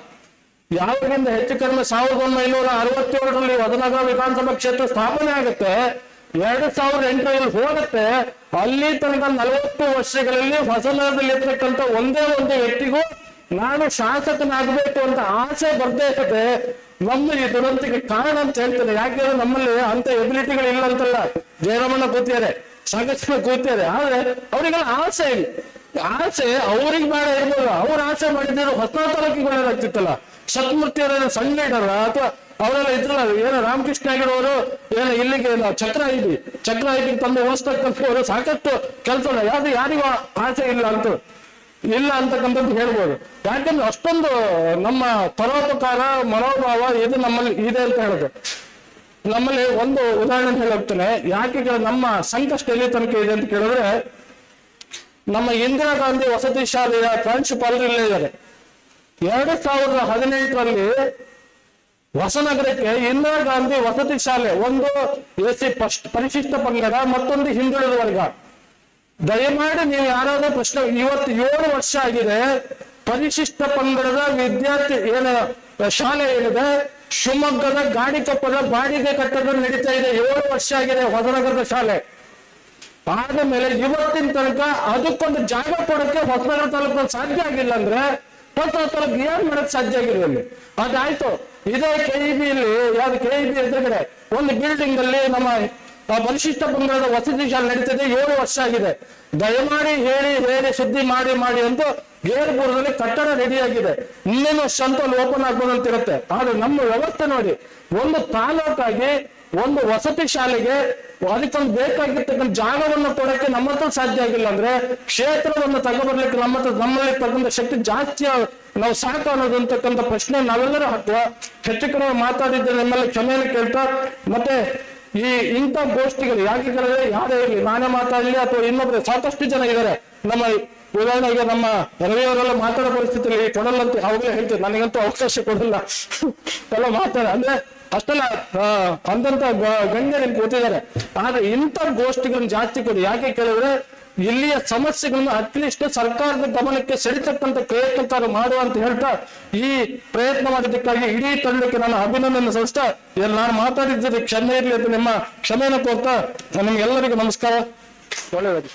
ಯಾವಾಗಿಂದ ಹೆಚ್ಚು ಕಡಿಮೆ ಸಾವಿರದ ಒಂಬೈನೂರ ಅರವತ್ತೇಳರಲ್ಲಿ ಹೊಸನಗರ ವಿಧಾನಸಭಾ ಕ್ಷೇತ್ರ ಸ್ಥಾಪನೆ ಆಗುತ್ತೆ. ಎರಡು ಸಾವಿರದ ಎಂಟರಲ್ಲಿ ಹೋಗುತ್ತೆ. ಅಲ್ಲಿ ತನಕ ನಲವತ್ತು ವರ್ಷಗಳಲ್ಲಿ ಹೊಸನಗರದಲ್ಲಿ ಇರ್ತಕ್ಕಂಥ ಒಂದೇ ಒಂದು ವ್ಯಕ್ತಿಗೂ ನಾನು ಶಾಸಕನಾಗಬೇಕು ಅಂತ ಆಸೆ ಬರ್ದೇ ಇರುತ್ತೆ ನಮ್ಮ ಈ ದುರಂತಕ್ಕೆ ಕಾರಣ ಅಂತ ಹೇಳ್ತಾರೆ ಯಾಕೆಂದ್ರೆ ನಮ್ಮಲ್ಲಿ ಅಂತ ಎಬಿಲಿಟಿಗಳು ಇಲ್ಲ ಅಂತಲ್ಲ. ಜಯರಾಮಣ್ಣ ಕೂತಿದ್ದಾರೆ ಜನ ಕೂತಿದ್ದಾರೆ. ಆದ್ರೆ ಅವರಿಗೆಲ್ಲ ಆಸೆ ಇಲ್ಲ. ಆಸೆ ಅವ್ರಿಗೆ ಬೇಡ ಇರ್ಬೋದು. ಅವ್ರ ಆಸೆ ಮಾಡಿದ್ರು ಹೊಸ ತಾಲೂಕಿಗೆ ಒಳ್ಳೇದಾಗ್ತಿತ್ತಲ್ಲ ಸತ್ಮೂರ್ತಿ ಸಣ್ಣ ಇಡಲ್ಲ ಅಥವಾ ಅವರೆಲ್ಲ ಇದ್ರಲ್ಲ, ಏನೋ ರಾಮಕೃಷ್ಣ ಆಗಿರೋರು, ಏನೋ ಇಲ್ಲಿಗೆ ಚಕ್ರ ಐತಿ ಚಕ್ರ ಐಟಿ ತಂದು ಓದಿಸ್ತಕ್ಕಂಥವ್ರು ಸಾಕಷ್ಟು ಕೆಲಸ ಯಾರು ಯಾರಿಗೂ ಆಸೆ ಇಲ್ಲ ಅಂತ. ಇಲ್ಲ ಅಂತಕ್ಕಂಥದ್ದು ಹೇಳ್ಬೋದು. ಯಾಕಂದ್ರೆ ಅಷ್ಟೊಂದು ನಮ್ಮ ಪರೋಪಕಾರ, ಮನೋಭಾವ ಇದು ನಮ್ಮಲ್ಲಿ ಇದೆ ಅಂತ ಹೇಳುದು. ನಮ್ಮಲ್ಲಿ ಒಂದು ಉದಾಹರಣೆ ಹೇಳೋಗ್ತೇನೆ ಯಾಕೆ ನಮ್ಮ ಸಂಕಷ್ಟ ಎಲ್ಲಿ ತನಕ ಇದೆ ಅಂತ ಕೇಳಿದ್ರೆ, ನಮ್ಮ ಇಂದಿರಾ ಗಾಂಧಿ ವಸತಿ ಶಾಲೆಯ ಪ್ರಾಂಶುಪಾಲರು ಇಲ್ಲೇ ಇದ್ದಾರೆ. ಎರಡು ಸಾವಿರದ ಹದಿನೆಂಟರಲ್ಲಿ ಹೊಸನಗರಕ್ಕೆ ಇಂದಿರಾ ಗಾಂಧಿ ವಸತಿ ಶಾಲೆ, ಒಂದು ಎಸ್ ಸಿ ಪರಿಶಿಷ್ಟ ಪಂಗಡ, ಮತ್ತೊಂದು ಹಿಂದುಳಿದ ವರ್ಗ ದಯಮಾಡಿ ನೀವು ಯಾರಾದ್ರೂ ಪ್ರಶ್ನೆ, ಇವತ್ತು ಏಳು ವರ್ಷ ಆಗಿದೆ, ಪರಿಶಿಷ್ಟ ಪಂಗಡದ ವಿದ್ಯಾರ್ಥಿ ಏನ, ಶಾಲೆ ಏನಿದೆ, ಶಿವಮೊಗ್ಗದ ಗಾಡಿ ಕಪ್ಪದ ಬಾಡಿಗೆ ಕಟ್ಟದ ನಡೀತಾ ಇದೆ, ಏಳು ವರ್ಷ ಆಗಿದೆ ಹೊಸನಗರದ ಶಾಲೆ. ಆದ ಮೇಲೆ ಇವತ್ತಿನ ತನಕ ಅದಕ್ಕೊಂದು ಜಾಗ ಕೊಡಕ್ಕೆ ಹೊಸನಗರ ತಾಲೂಕು ಸಾಧ್ಯ ಆಗಿಲ್ಲ ಅಂದ್ರೆ ಹೊಸ ತಾಲೂಕು ಏನ್ ಮಾಡಕ್ ಸಾಧ್ಯ ಆಗಿಲ್ಲ ಅದಾಯ್ತು. ಇದೇ ಕೆ ಇ ಬಿ ಇಲ್ಲಿ, ಯಾವ್ದು ಕೆ ಬಿ ಎದುರುಗಡೆ? ಒಂದು ಬಿಲ್ಡಿಂಗ್ ಅಲ್ಲಿ ನಮ್ಮ ಪರಿಶಿಷ್ಟ ಪಂಗಡದ ವಸತಿ ಶಾಲೆ ನಡೀತಿದೆ, ಏಳು ವರ್ಷ ಆಗಿದೆ. ದಯಮಾಡಿ ಹೇಳಿ ಹೇಳಿ, ಸುದ್ದಿ ಮಾಡಿ ಮಾಡಿ ಅಂತ ಗೇರ್ಪುರದಲ್ಲಿ ಕಟ್ಟಡ ರೆಡಿ ಆಗಿದೆ. ಮುಂದಿನ ವರ್ಷ ಅಂತ ಅಲ್ಲಿ ಓಪನ್ ಆಗ್ಬೋದು ಅಂತಿರುತ್ತೆ. ಆದ್ರೆ ನಮ್ಮ ವ್ಯವಸ್ಥೆ ನೋಡಿ, ಒಂದು ತಾಲೂಕಾಗಿ ಒಂದು ವಸತಿ ಶಾಲೆಗೆ ಅದಕ್ಕೊಂದು ಬೇಕಾಗಿರ್ತಕ್ಕಂಥ ಜಾಗವನ್ನು ಕೊಡಕ್ಕೆ ನಮ್ಮ ಹತ್ರ ಸಾಧ್ಯ ಆಗಿಲ್ಲ ಅಂದ್ರೆ ಕ್ಷೇತ್ರವನ್ನು ತಗೊಬರ್ಲಿಕ್ಕೆ ನಮ್ಮ ಹತ್ರ ನಮ್ಮಲ್ಲಿ ತಗೊಂಡ ಶಕ್ತಿ ಜಾಸ್ತಿ ನಾವು ಸಾಕು ಅನ್ನೋದು ಅಂತಕ್ಕಂಥ ಪ್ರಶ್ನೆ ನಾವೆಲ್ಲರೂ ಹಾಕುವ ಹೆಚ್ಚು ಕಡಿಮೆ ಮಾತಾಡಿದ್ದೆ ನಿಮ್ಮಲ್ಲಿ ಕ್ಷಮೆಯನ್ನು ಕೇಳ್ತಾ ಮತ್ತೆ ಈ ಇಂಥ ಗೋಷ್ಠಿಗಳು ಯಾಕೆ ಕೇಳಿದ್ರೆ ಯಾರೇ ಇರಲಿ, ನಾನೇ ಮಾತಾಡಲಿ ಅಥವಾ ಇನ್ನೊಬ್ರು ಸಾಕಷ್ಟು ಜನ ಇದ್ದಾರೆ. ನಮ್ಮ ಉದಾಹರಣೆಗೆ ನಮ್ಮ ರವಿಯವರೆಲ್ಲ ಮಾತಾಡೋ ಪರಿಸ್ಥಿತಿಯಲ್ಲಿ ಕೊಡಲ್ಲ ಅಂತ ಅವಾಗಲೇ ಹೇಳ್ತೇವೆ ನನಗಂತೂ ಅವಕಾಶ ಕೊಡಲ್ಲ. ಎಲ್ಲ ಮಾತಾಡ ಅಂದ್ರೆ ಅಷ್ಟೆಲ್ಲ ಅಂದಂತ ಗ- ಗಣ್ಯರು ಇಲ್ಲಿ ಕೂತಿದ್ದಾರೆ. ಆದ್ರೆ ಇಂಥ ಗೋಷ್ಠಿಗಳನ್ನ ಜಾಸ್ತಿ ಕೊಡಿ ಯಾಕೆ ಕೇಳಿದ್ರೆ ಇಲ್ಲಿಯ ಸಮಸ್ಯೆಗಳನ್ನು ಅಟ್ಲೀಸ್ಟ್ ಸರ್ಕಾರದ ಗಮನಕ್ಕೆ ಸೆಳಿತಕ್ಕಂತ ಪ್ರಯತ್ನ ತಾನು ಮಾಡುವ ಅಂತ ಹೇಳ್ತಾ ಈ ಪ್ರಯತ್ನ ಮಾಡಿದ್ದಕ್ಕಾಗಿ ಇಡೀ ತಂಡಕ್ಕೆ ನಾನು ಅಭಿನಂದನೆ ಸಲ್ಲಿಸ್ತಾ ನಾನು ಮಾತಾಡಿದ್ದರೆ ಕ್ಷಮೆ ಇರಲಿ ಅಂತ ನಿಮ್ಮ ಕ್ಷಮೆಯನ್ನು ಕೋರ್ತಾ, ನಿಮ್ಗೆಲ್ಲರಿಗೂ ನಮಸ್ಕಾರ. ಒಳ್ಳೆಯದು